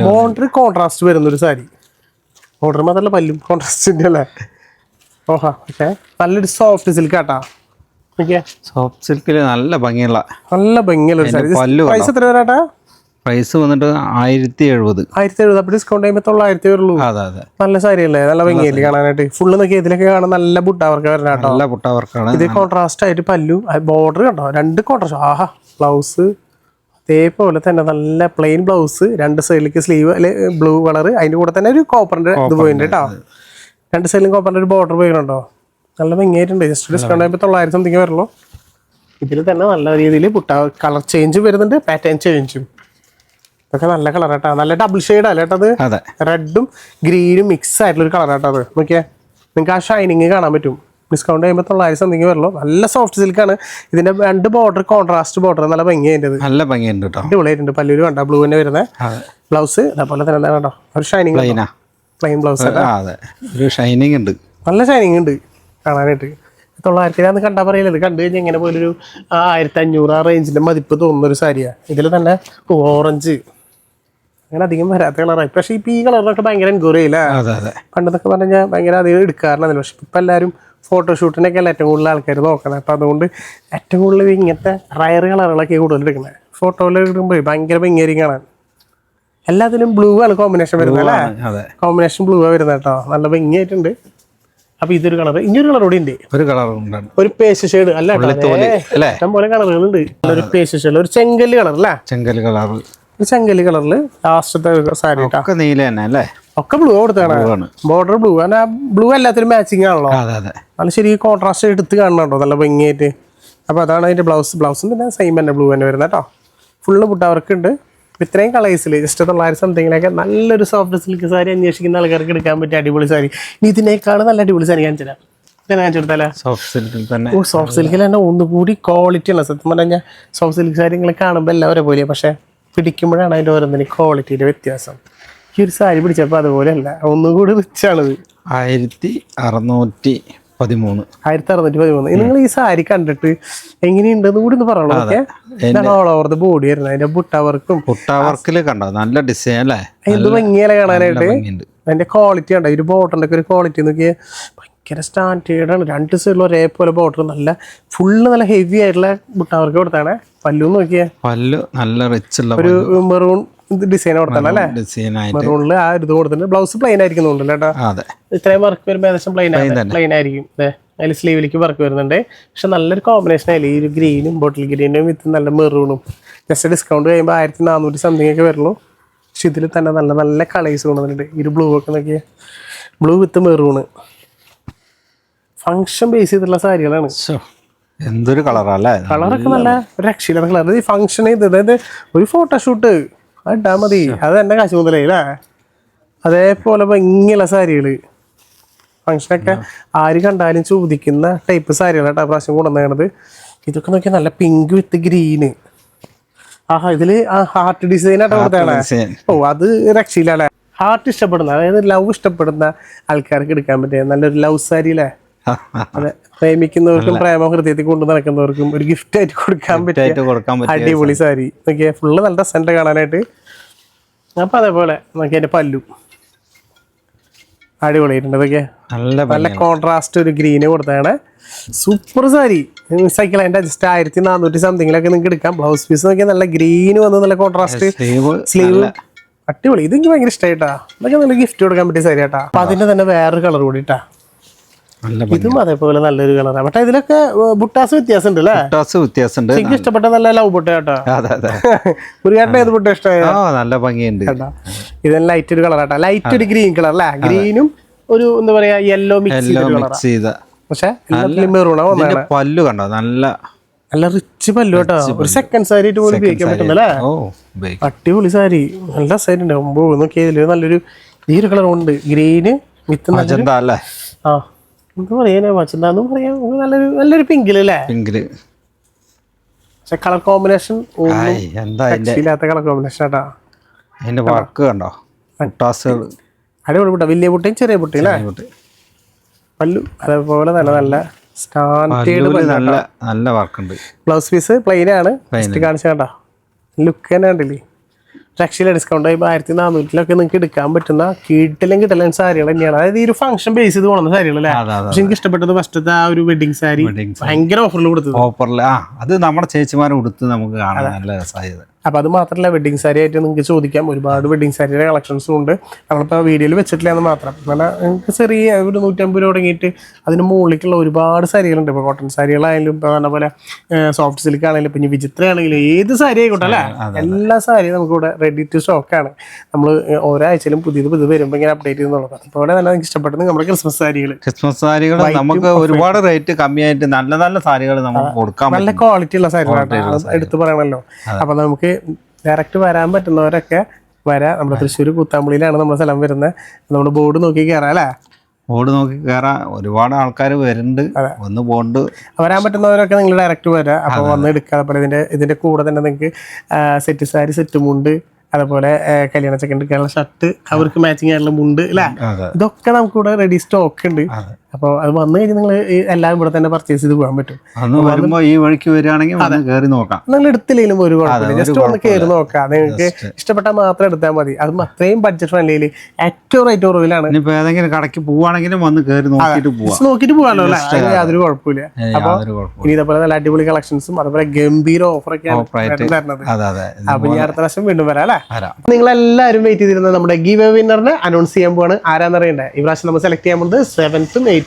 [SPEAKER 1] ബോർഡർ കോൺട്രാസ്റ്റ് വരുന്ന ഒരു സാരി. ബോർഡർ മാത്രമല്ല പല്ലും കോൺട്രാസ്റ്റിന്റെ അല്ലേ ഓഹാ ഓക്കെ നല്ലൊരു സോഫ്റ്റ് സിൽക്ക് ആട്ടാ.
[SPEAKER 2] സോഫ്റ്റ് സിൽക്കിൽ നല്ല ഭംഗിയുള്ള
[SPEAKER 1] നല്ല ഭംഗിയുള്ള പൈസ എത്ര വരാട്ടാ
[SPEAKER 2] പ്രൈസ് വന്നിട്ട് ആയിരത്തി എഴുപത്
[SPEAKER 1] ആയിരത്തി എഴുപത് അപ്പൊ ഡിസ്കൗണ്ട് ചെയ്യുമ്പോൾ തൊള്ളായിരത്തി വരുള്ളൂ
[SPEAKER 2] അതെ അതെ.
[SPEAKER 1] നല്ല സാരി അല്ലേ? നല്ല ഭംഗിയല്ലേ കാണാനായിട്ട്. ഫുള്ള് നോക്കി ഇതിലൊക്കെ കാണാൻ നല്ല ബുട്ട അവർക്ക് വരണം കേട്ടോ.
[SPEAKER 2] നല്ല പുട്ടവർക്കാണ്
[SPEAKER 1] ഇത് കോൺട്രാസ്റ്റ് ആയിട്ട് പല്ലു ബോർഡർ കണ്ടോ? രണ്ട് കോൺട്രാസ്റ്റ് ആഹാ ബ്ലൗസ് അതേപോലെ തന്നെ നല്ല പ്ലെയിൻ ബ്ലൗസ് രണ്ട് സൈഡിലേക്ക് സ്ലീവ് ബ്ലൂ കളർ അതിന്റെ കൂടെ തന്നെ ഒരു കോപ്പറിന്റെ ഇത് പോയിന്റ് കേട്ടോ. രണ്ട് സൈഡിലും കോപ്പറിന്റെ ഒരു ബോർഡർ പോയിട്ടുണ്ടോ നല്ല ഭംഗിയായിട്ടുണ്ട്. ജസ്റ്റ് ഡിസ്കൗണ്ട് ആയപ്പോൾ തൊള്ളായിരം സംതിങ് വരുള്ളൂ ഇതിൽ തന്നെ നല്ല രീതിയിൽ പുട്ട കളർ ചേഞ്ച് വരുന്നുണ്ട് പാറ്റേൺ ചേഞ്ചും ഇതൊക്കെ നല്ല കളർ കേട്ടോ നല്ല ഡബിൾ ഷെയ്ഡ് അല്ലേ കേട്ടത്
[SPEAKER 2] അതെ?
[SPEAKER 1] റെഡും ഗ്രീനും മിക്സ് ആയിട്ടുള്ള ഒരു കളർ ആട്ടാ അത്. നോക്കിയേ നിങ്ങൾക്ക് ആ ഷൈനിങ് കാണാൻ പറ്റും. ഡിസ്കൗണ്ട് ചെയ്യുമ്പോൾ തൊള്ളായിരം സംതിങ് വരുള്ളൂ നല്ല സോഫ്റ്റ് സിൽക്കാണ് ഇതിന്റെ രണ്ട് ബോർഡർ കോൺട്രാസ്റ്റ് ബോർഡർ നല്ല ഭംഗിയായിട്ട്
[SPEAKER 2] നല്ല ഭംഗിയുണ്ട് കേട്ടോ.
[SPEAKER 1] അടിപൊളിയായിട്ടുണ്ട്. പല്ലൂര് കണ്ട ബ്ലൂ തന്നെ വരുന്നത് ബ്ലൗസ് അതേപോലെ തന്നെ കേട്ടോ? ഒരു ഷൈനിങ് പ്ലെയിൻ ബ്ലൗസ്
[SPEAKER 2] അതെ. ഒരു ഷൈനിങ് ഉണ്ട്.
[SPEAKER 1] നല്ല ഷൈനിങ് ഉണ്ട് കാണാനായിട്ട്. തൊള്ളായിരത്തിലാന്ന് കണ്ടാൽ ഇത് കണ്ടു കഴിഞ്ഞാൽ എങ്ങനെ പോലൊരു ആ ആയിരത്തി അഞ്ഞൂറ് ആ റേഞ്ചിന്റെ മതിപ്പ് തോന്നുന്ന ഒരു സാരിയാണ് ഇതിൽ തന്നെ ഓറഞ്ച് അങ്ങനെ അധികം വരാത്ത കളറായി പക്ഷെ ഇപ്പം ഈ കളറിനൊക്കെ ഭയങ്കര എൻക്വയറി പണ്ടെന്നൊക്കെ പറഞ്ഞാൽ ഭയങ്കര അധികം എടുക്കാറില്ല പക്ഷെ ഇപ്പം എല്ലാവരും ഫോട്ടോഷൂട്ടിനൊക്കെ അല്ല ഏറ്റവും കൂടുതൽ ആൾക്കാർ നോക്കണത് അപ്പം അതുകൊണ്ട് ഏറ്റവും കൂടുതൽ ഇങ്ങനത്തെ റയർ കളറുകളൊക്കെ കൂടുതൽ എടുക്കുന്നത് ഫോട്ടോയിൽ എടുക്കുമ്പോൾ ഭയങ്കര ഭംഗിയായിരിക്കും കാണാൻ. എല്ലാത്തിലും ബ്ലൂ ആണ് കോമ്പിനേഷൻ വരുന്നത് അല്ലേ? കോമ്പിനേഷൻ ബ്ലൂ ആണ് വരുന്നത് കേട്ടോ. നല്ല ഭംഗിയായിട്ടുണ്ട്. അപ്പൊ ഇതൊരു കളർ ഇനിയൊരു കളർ കൂടി ഉണ്ട്.
[SPEAKER 2] ഒരു കളർ
[SPEAKER 1] ഒരു പേസ്റ്റ് ഷേഡ് അല്ല? ഇഷ്ടം പോലെ കളറുകളുണ്ട് ഒരു പേസ്റ്റ് ഷെയ്ഡ് ഒരു ചെങ്കൽ കളർ അല്ലേ?
[SPEAKER 2] ചെങ്കൽ കളർ
[SPEAKER 1] ഒരു ചെങ്കല്ല് കളറിൽ ലാസ്റ്റത്തെ സാരി
[SPEAKER 2] ഒക്കെ നീല തന്നെ അല്ലേ?
[SPEAKER 1] ഒക്കെ ബ്ലൂ കൊടുത്താണ് ബോർഡർ ബ്ലൂ ആ ബ്ലൂ എല്ലാത്തിനും മാച്ചിങ് ആണല്ലോ. നല്ല ശരി കോൺട്രാസ്റ്റ് എടുത്ത് കാണണോ നല്ല ഭംഗിയായിട്ട്. അപ്പൊ അതാണ് അതിന്റെ ബ്ലൗസ് ബ്ലൗസും പിന്നെ സെയിം തന്നെ ബ്ലൂ തന്നെ വരുന്നത് കേട്ടോ. ഫുള്ള് ബുട്ട വർക്ക് ഉണ്ട്. ഇത്രയും കളേഴ്സിൽ ജസ്റ്റ് തൊള്ളായിരം സംതിങ്ങിനൊക്കെ നല്ലൊരു സോഫ്റ്റ് സിൽക്ക് സാരി അന്വേഷിക്കുന്ന ആൾക്കാർക്ക് എടുക്കാൻ പറ്റിയ അടിപൊളി സാരി ഇനി ഇതിനേക്കാൾ നല്ല അടിപൊളി സാരി കാണിച്ചു തരാം.
[SPEAKER 2] സോഫ്റ്റ് സിൽക്കിൽ തന്നെ.
[SPEAKER 1] ഓ സോഫ്റ്റ് സിൽക്കിൽ തന്നെ ഒന്നുകൂടി ക്വാളിറ്റി ഉള്ള സത്യം പറഞ്ഞാൽ സോഫ്റ്റ് സിൽക്ക് സാരി നിങ്ങൾ കാണുമ്പോൾ എല്ലാവരും പോലെ പക്ഷേ പിടിക്കുമ്പോഴാണ് അതിന്റെ ഓരോന്നിന് ക്വാളിറ്റിയുടെ വ്യത്യാസം. ഈ ഒരു സാരി പിടിച്ചപ്പോൾ അതുപോലെ അല്ല ഒന്നുകൂടി റിച്ചാണിത്
[SPEAKER 2] ആയിരത്തി അറുന്നൂറ്റി പതിമൂന്ന്.
[SPEAKER 1] ആയിരത്തി അറുന്നൂറ്റി പതിമൂന്ന്. നിങ്ങൾ ഈ സാരി കണ്ടിട്ട് എങ്ങനെയുണ്ടെന്ന് കൂടി ഒന്ന് പറയണോ ഓൾ ഓവർ ദ ബോഡി വരുന്നത്. അതിന്റെ
[SPEAKER 2] ബുട്ടാവർക്കും ബുട്ടാവർക്കിൽ കണ്ടോ? നല്ല ഡിസൈൻ അല്ലേ?
[SPEAKER 1] എന്ത് ഭംഗിയല്ല കാണാനായിട്ട്? അതിന്റെ ക്വാളിറ്റി ഉണ്ട് ഒരു ബോട്ടിന്റെ ഒക്കെ ഒരു ക്വാളിറ്റി നോക്കിയാൽ ഭയങ്കര സ്റ്റാൻഡേർഡാണ് രണ്ട് സൈഡിലും ഒരേപോലെ ബോർഡർ നല്ല ഫുള്ള് നല്ല ഹെവി ആയിട്ടുള്ള ബുട്ടാവർക്ക് കൊടുത്താണ് പല്ലു നോക്കിയേ.
[SPEAKER 2] പല്ലു നല്ല റിച്ച് ഉള്ള
[SPEAKER 1] ഒരു മെറൂൺ ഡിസൈൻ കൊടുത്താണ് അല്ലേ? മെറൂണിൽ ആ ഒരു ഇത് കൊടുത്തിട്ടുണ്ട്. ബ്ലൗസ് പ്ലെയിൻ ആയിരിക്കും കേട്ടോ ഇത്രയും വർക്ക് വരുമ്പോൾ ഏകദേശം പ്ലെയിൻ പ്ലെയിൻ ആയിരിക്കും. അതെ അതിൽ സ്ലീവിലേക്ക് വർക്ക് വരുന്നുണ്ട്. പക്ഷെ നല്ലൊരു കോമ്പിനേഷൻ ആയില്ലേ ഈ ഒരു ഗ്രീനും ബോട്ടിൽ ഗ്രീനും വിത്ത് നല്ല മെറൂണും ജസ്റ്റ് ഡിസ്കൗണ്ട് കഴിയുമ്പോൾ ആയിരത്തി നാനൂറ്റി സംതിങ് ഒക്കെ വരുള്ളൂ. പക്ഷെ ഇതിൽ തന്നെ നല്ല നല്ല കളേഴ്സ് കൊണ്ടുവന്നിട്ടുണ്ട്. ഈ ഒരു ബ്ലൂ ഒക്കെ നോക്കിയാൽ blue with maroon function base ചെയ്തിട്ടുള്ള സാരികളാണ്.
[SPEAKER 2] എന്തൊരു കളറല്ലേ
[SPEAKER 1] കളറൊക്കെ നല്ല ഒരു രക്ഷയില്ലാത്ത കളർ ഈ ഫംഗ്ഷൻ ചെയ്ത് അതായത് ഒരു ഫോട്ടോഷൂട്ട് ഇട്ടാ മതി. അത് എന്റെ കാശ് മുതലേ അല്ലേ? അതേപോലെ ഭംഗിയുള്ള സാരികൾ. ഫങ്ഷനൊക്കെ ആര് കണ്ടാലും ചോദിക്കുന്ന ടൈപ്പ് സാരികളാണ് പ്രാവശ്യം കൊണ്ടുവന്നത് ഇതൊക്കെ നോക്കിയാൽ നല്ല പിങ്ക് വിത്ത് ഗ്രീന് ആഹാ ഇതിൽ ആ ഹാർട്ട് ഡിസൈൻ ആയിട്ട് കൊടുത്താണ് ഓ അത് രക്ഷയില്ല ഹാർട്ട് ഇഷ്ടപ്പെടുന്ന അതായത് ലവ് ഇഷ്ടപ്പെടുന്ന ആൾക്കാർക്ക് എടുക്കാൻ പറ്റിയ നല്ലൊരു ലവ് സാരി അല്ലേ? അതെ. പ്രേമിക്കുന്നവർക്കും പ്രേമ ഹൃദയത്തിൽ കൊണ്ട് നടക്കുന്നവർക്കും ഒരു ഗിഫ്റ്റ് ആയിട്ട് കൊടുക്കാൻ പറ്റിയ അടിപൊളി സാരി. ഓക്കെ ഫുള്ള് നല്ല രസമുണ്ട് കാണാനായിട്ട്. അപ്പൊ അതേപോലെ നോക്കിയാ എന്റെ പല്ലു. അടിപൊളിയായിട്ടുണ്ട്
[SPEAKER 2] നല്ല
[SPEAKER 1] നല്ല കോൺട്രാസ്റ്റ് ഒരു ഗ്രീന് കൊടുത്താണ് സൂപ്പർ സാരി. സൈക്കിൾ അതിന്റെ ജസ്റ്റ് ആയിരത്തി നാനൂറ്റി സംതിങ്ങിലൊക്കെ നിങ്ങൾക്ക് എടുക്കാം. ബ്ലൗസ് പീസ് നോക്കിയാൽ നല്ല ഗ്രീന് വന്ന് നല്ല കോൺട്രാസ്റ്റ്
[SPEAKER 2] സ്ലീവ്
[SPEAKER 1] അടിപൊളി. ഇത് എനിക്ക് ഭയങ്കര ഇഷ്ടമായിട്ടാ ഇതൊക്കെ നല്ല ഗിഫ്റ്റ് കൊടുക്കാൻ പറ്റിയ സാരി കേട്ടാ അപ്പൊ അതിന്റെ തന്നെ വേറൊരു കളർ കൂടി ഇട്ടാ. ഇതും അതേപോലെ നല്ലൊരു കളറാണ് പക്ഷെ ഇതിലൊക്കെ ബുട്ടാസ് വ്യത്യാസം ഉണ്ട് അല്ലേ
[SPEAKER 2] ഡ്രസ് വ്യത്യാസമുണ്ട്
[SPEAKER 1] എനിക്ക് ഇഷ്ടപ്പെട്ട നല്ല ലവ് ബുട്ട കേട്ടോ?
[SPEAKER 2] അതെ അതെ
[SPEAKER 1] ഒരു ചേട്ടൻ ഏത് ബുട്ട ഇഷ്ടമായ
[SPEAKER 2] നല്ല ഭംഗിയുണ്ട്.
[SPEAKER 1] കേട്ടാ. ഇത് ലൈറ്റ് ഒരു കളറാട്ടോ ലൈറ്റ് ഒരു ഗ്രീൻ കളർ അല്ലേ? ഗ്രീനും ഒരു എന്താ പറയാ യെല്ലോ മിക്സ്
[SPEAKER 2] മിക്സ് ചെയ്ത.
[SPEAKER 1] പക്ഷെ
[SPEAKER 2] പല്ലു കണ്ടോ? നല്ല
[SPEAKER 1] നല്ല റിച്ച് പല്ലു കേട്ടോ. ഒരു സെക്കൻഡ് സാരി ആയിട്ട് പോലും ഉപയോഗിക്കാൻ പറ്റുന്നല്ലേ അടിപൊളി സാരി നല്ല സാരി ഉണ്ട്. ഒമ്പോ നോക്കിയതിൽ നല്ലൊരു ഈ ഒരു കളർ ഉണ്ട്. ഗ്രീന് വിത്ത്
[SPEAKER 2] അല്ലേ?
[SPEAKER 1] ആ എന്താ പറയാ വച്ചെന്താന്ന് പറയാം. ഒരു നല്ലൊരു പിങ്കിൽ അല്ലേ?
[SPEAKER 2] പിങ്കിൽ.
[SPEAKER 1] പക്ഷെ കളർ കോമ്പിനേഷൻ ഇല്ലാത്ത കളർ കോമ്പിനേഷൻ ആട്ടാ.
[SPEAKER 2] അതിന്റെ വർക്ക് കണ്ടോ? മുട്ടാസുകൾ.
[SPEAKER 1] അടിപൊളി ബുട്ട വലിയ പുട്ടയും ചെറിയ അല്ലേ? പല്ലു അതേപോലെ തന്നെ നല്ല സ്റ്റാൻഡേർഡ്
[SPEAKER 2] നല്ല നല്ല വർക്ക് ഉണ്ട്
[SPEAKER 1] ബ്ലൗസ് പീസ് പ്ലെയിൻ ആണ്. ജസ്റ്റ് കാണിച്ചു കേട്ടോ ലുക്ക് തന്നെ കണ്ടില്ലേ? രക്ഷയിലെ ഡിസ്കൗണ്ട് ആയി. ആയിരത്തി നാനൂറ്റിലൊക്കെ നിങ്ങൾക്ക് എടുക്കാൻ പറ്റുന്ന കീട്ടിലും കിട്ടലും സാരികൾ തന്നെയാണ്. അതായത് ഈ ഒരു ഫംഗ്ഷൻ ബേസ് ചെയ്ത് പോകുന്ന സാരികൾ അല്ലേ? പക്ഷെ എനിക്ക് ഇഷ്ടപ്പെട്ടത് ഫസ്റ്റത്തെ ആ ഒരു വെഡിങ് സാരി ഭയങ്കര ഓഫറിൽ കൊടുത്തത്.
[SPEAKER 2] ഓഫറിൽ ആ അത് നമ്മുടെ ചേച്ചിമാരെ ഉടുത്ത് നമുക്ക് കാണാൻ നല്ല രസമായത്
[SPEAKER 1] അപ്പോൾ അത് മാത്രമല്ല വെഡ്ഡിങ് സാരി ആയിട്ട് നിങ്ങൾക്ക് ചോദിക്കാം. ഒരുപാട് വെഡ്ഡിങ് സാരിയുടെ കളക്ഷൻസും ഉണ്ട്. നമ്മളിപ്പോൾ വീഡിയോയിൽ വെച്ചിട്ടില്ല എന്ന് മാത്രം. എന്നാൽ നിങ്ങൾക്ക് ചെറിയ ഒരു നൂറ്റമ്പത് രൂപ തുടങ്ങിയിട്ട് അതിന് മുകളിലേക്കുള്ള ഒരുപാട് സാരികളുണ്ട്. ഇപ്പോൾ കോട്ടൺ സാരികളായാലും ഇപ്പോൾ പറഞ്ഞ പോലെ സോഫ്റ്റ് സിൽക്ക് ആണെങ്കിലും പിന്നെ വിചിത്ര ആണെങ്കിലും ഏത് സാരി ആയിക്കോട്ടെ അല്ലേ? എല്ലാ സാരിയും നമുക്കിവിടെ റെഡി ടു സ്റ്റോക്കാണ് നമ്മൾ ഒരാഴ്ചയിലും പുതിയത് പുതിയത് വരുമ്പോൾ ഇങ്ങനെ അപ്ഡേറ്റ് ചെയ്യുന്നുള്ളത് അപ്പോൾ ഇവിടെ തന്നെ എനിക്ക് ഇഷ്ടപ്പെട്ടത് നമ്മുടെ ക്രിസ്മസ് സാരികൾ
[SPEAKER 2] ക്രിസ്മസ് സാരികൾ നമുക്ക് ഒരുപാട് റേറ്റ് കമ്മിയായിട്ട് നല്ല നല്ല സാരികൾ നമുക്ക് കൊടുക്കാം
[SPEAKER 1] നല്ല ക്വാളിറ്റി ഉള്ള സാരികളാണ്. എടുത്തു പറയണമല്ലോ അപ്പോൾ നമുക്ക് ഡയറക്റ്റ് വരാൻ പറ്റുന്നവരൊക്കെ വരാം. നമ്മുടെ തൃശ്ശൂർ കൂത്താമ്പളിയിലാണ് നമ്മുടെ സ്ഥലം വരുന്നത്. നമ്മുടെ ബോർഡ് നോക്കി കയറാം അല്ലേ?
[SPEAKER 2] ബോർഡ് നോക്കി കയറാൻ ഒരുപാട് ആൾക്കാർ വരുന്നുണ്ട്. വന്ന് പോണ്ട്.
[SPEAKER 1] വരാൻ പറ്റുന്നവരൊക്കെ നിങ്ങൾ ഡയറക്റ്റ് വരാം. അപ്പോൾ വന്ന് എടുക്കുക അതുപോലെ ഇതിന്റെ ഇതിന്റെ കൂടെ തന്നെ നിങ്ങൾക്ക് സെറ്റ് സാരി സെറ്റ് മുണ്ട് അതുപോലെ കല്യാണ ചെക്കൻ എടുക്കാനുള്ള ഷർട്ട് അവർക്ക് മാച്ചിങ് ആയിട്ടുള്ള മുണ്ട് അല്ലേ? ഇതൊക്കെ നമുക്ക് ഇവിടെ റെഡി സ്റ്റോക്ക് ഉണ്ട്. അപ്പോൾ അത് വന്നു കഴിഞ്ഞാൽ നിങ്ങൾ എല്ലാം ഇവിടെ തന്നെ പർച്ചേസ് ചെയ്ത് പോകാൻ പറ്റും.
[SPEAKER 2] അന്ന് വരുമ്പോൾ ഈ വഴിക്ക് വരികയാണെങ്കിൽ വന്ന് കയറി നോക്കാം.
[SPEAKER 1] നിങ്ങൾ എടുത്തില്ലെങ്കിലും ഒരു കുഴപ്പമില്ല. ജസ്റ്റ് ഒന്ന് കയറി നോക്കാം. നിങ്ങൾക്ക് ഇഷ്ടപ്പെട്ടാൽ മാത്രം എടുത്താൽ മതി. അതും അത്രയും ബഡ്ജറ്റ് ഫ്രണ്ട്ലിയിൽ ഏറ്റവും റേറ്റ് കുറവിലാണ്
[SPEAKER 2] ഇനിയിപ്പോൾ ഏതെങ്കിലും കടയ്ക്ക് പോവാണെങ്കിലും വന്ന് കയറി നോക്കിയിട്ട് പോവാം.
[SPEAKER 1] നോക്കിയിട്ട് പോകാമല്ലോ അല്ലേ? യാതൊരു കുഴപ്പമില്ല.
[SPEAKER 2] അപ്പോൾ
[SPEAKER 1] ഇനി ഇതേപോലെ നല്ല അടിപൊളി കളക്ഷൻസും അതുപോലെ ഗംഭീര ഓഫറൊക്കെയാണ് തരുന്നത് അപ്പൊ ഇനി അടുത്ത പ്രാവശ്യം വീണ്ടും വരാം അല്ലേ? നിങ്ങൾ എല്ലാവരും വെയിറ്റ് ചെയ്തിരുന്നത് നമ്മുടെ ഗീവ് വിന്നറിനെ അനൗൺസ് ചെയ്യാൻ പോവാണ്. ആരാന്നറിയണ്ടേ? ഈ പ്രാവശ്യം നമ്മൾ സെലക്ട് ചെയ്യാൻ പോകുന്നത് സെവൻത്തും എയ്റ്റും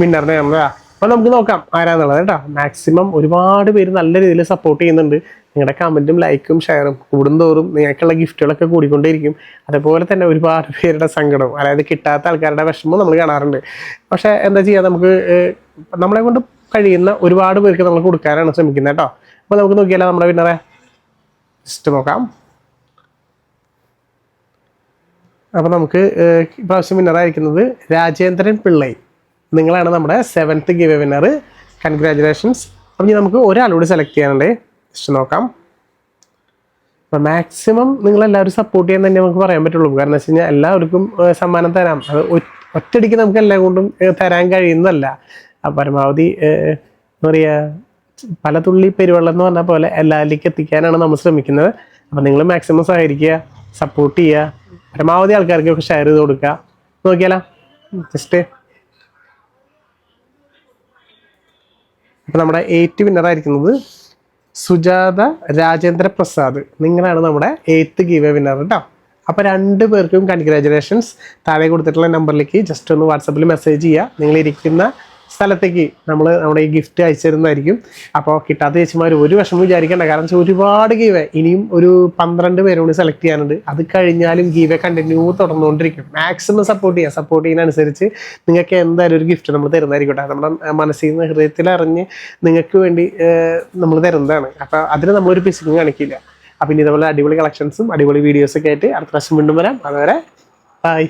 [SPEAKER 1] വിന്നറിനെ നമ്മൾ അപ്പൊ നമുക്ക് നോക്കാം ആരാന്നുള്ളത് കേട്ടോ. മാക്സിമം ഒരുപാട് പേര് നല്ല രീതിയിൽ സപ്പോർട്ട് ചെയ്യുന്നുണ്ട്. നിങ്ങളുടെ കമന്റും ലൈക്കും ഷെയറും കൂടുന്തോറും നിങ്ങൾക്കുള്ള ഗിഫ്റ്റുകളൊക്കെ കൂടിക്കൊണ്ടേയിരിക്കും. അതേപോലെ തന്നെ ഒരുപാട് പേരുടെ സങ്കടം അതായത് കിട്ടാത്ത ആൾക്കാരുടെ വിഷമവും നമ്മൾ കാണാറുണ്ട്. പക്ഷെ എന്താ ചെയ്യുക നമുക്ക് നമ്മളെ കൊണ്ട് കഴിയുന്ന ഒരുപാട് പേർക്ക് നമ്മൾ കൊടുക്കാനാണ് ശ്രമിക്കുന്നത് കേട്ടോ. അപ്പോൾ നമുക്ക് നോക്കിയാലോ നമ്മുടെ വിന്നറെ ജസ്റ്റ് നോക്കാം. അപ്പോൾ നമുക്ക് ഇപ്രാവശ്യം വിന്നറായിരിക്കുന്നത് രാജേന്ദ്രൻ പിള്ളൈ. നിങ്ങളാണ് നമ്മുടെ സെവൻത്ത് ഗിവ് വിന്നർ കൺഗ്രാചുലേഷൻസ് അപ്പം ഇനി നമുക്ക് ഒരാളോട് സെലക്ട് ചെയ്യാനുണ്ട്. ജസ്റ്റ് നോക്കാം. അപ്പം മാക്സിമം നിങ്ങളെല്ലാവരും സപ്പോർട്ട് ചെയ്യാൻ തന്നെ നമുക്ക് പറയാൻ പറ്റുള്ളൂ. കാരണം വെച്ച് കഴിഞ്ഞാൽ എല്ലാവർക്കും സമ്മാനം തരാം. അത് ഒ- ഒറ്റയടിക്ക് നമുക്ക് എല്ലാം കൊണ്ടും തരാൻ കഴിയുന്നതല്ല. പരമാവധി എന്താ പറയുക പല തുള്ളി പെരുവെള്ളം എന്ന് പറഞ്ഞ പോലെ എല്ലാവരിലേക്ക് എത്തിക്കാനാണ് നമ്മൾ ശ്രമിക്കുന്നത്. അപ്പം നിങ്ങൾ മാക്സിമം സഹകരിക്കുക സപ്പോർട്ട് ചെയ്യുക പരമാവധി ആൾക്കാർക്ക് ഷെയർ ചെയ്ത് കൊടുക്കുക. നോക്കിയാലോ? ജസ്റ്റ് അപ്പോൾ നമ്മുടെ എയ്റ്റ് വിന്നർ ആയിരിക്കുന്നത് സുജാത രാജേന്ദ്ര പ്രസാദ്. നിങ്ങളാണ് നമ്മുടെ എയ്ത്ത് ഗീവ വിന്നർ കേട്ടോ അപ്പോൾ രണ്ട് പേർക്കും കൺഗ്രാജുലേഷൻസ് താഴെ കൊടുത്തിട്ടുള്ള നമ്പറിലേക്ക് ജസ്റ്റ് ഒന്ന് വാട്സപ്പിൽ മെസ്സേജ് ചെയ്യുക നിങ്ങൾ ഇരിക്കുന്ന സ്ഥലത്തേക്ക് നമ്മൾ നമ്മുടെ ഈ ഗിഫ്റ്റ് അയച്ചു തരുന്നതായിരിക്കും അപ്പോൾ കിട്ടാത്ത ചേച്ചിമാർ ഒരു വിഷമം വിചാരിക്കേണ്ട. കാരണം വെച്ചാൽ ഒരുപാട് ഗീവേ ഇനിയും ഒരു പന്ത്രണ്ട് പേരോട് സെലക്ട് ചെയ്യാനുണ്ട്. അത് കഴിഞ്ഞാലും ഗീവേ കണ്ടിന്യൂ തുടർന്നുകൊണ്ടിരിക്കും. മാക്സിമം സപ്പോർട്ട് ചെയ്യുക സപ്പോർട്ട് ചെയ്യുന്നതനുസരിച്ച് നിങ്ങൾക്ക് എന്തായാലും ഒരു ഗിഫ്റ്റ് നമ്മൾ തരുന്നതായിരിക്കും കേട്ടോ നമ്മുടെ മനസ്സിൽ നിന്ന് ഹൃദയത്തിൽ അറിഞ്ഞ് നിങ്ങൾക്ക് വേണ്ടി നമ്മൾ തരുന്നതാണ്. അപ്പോൾ അതിന് നമ്മളൊരു പിശുക്കും കാണിക്കില്ല. അപ്പം ഇനി ഇതുപോലെ അടിപൊളി കളക്ഷൻസും അടിപൊളി വീഡിയോസൊക്കെ ആയിട്ട് അടുത്ത പ്രാവശ്യം വീണ്ടും വരാം. അതുവരെ ബൈ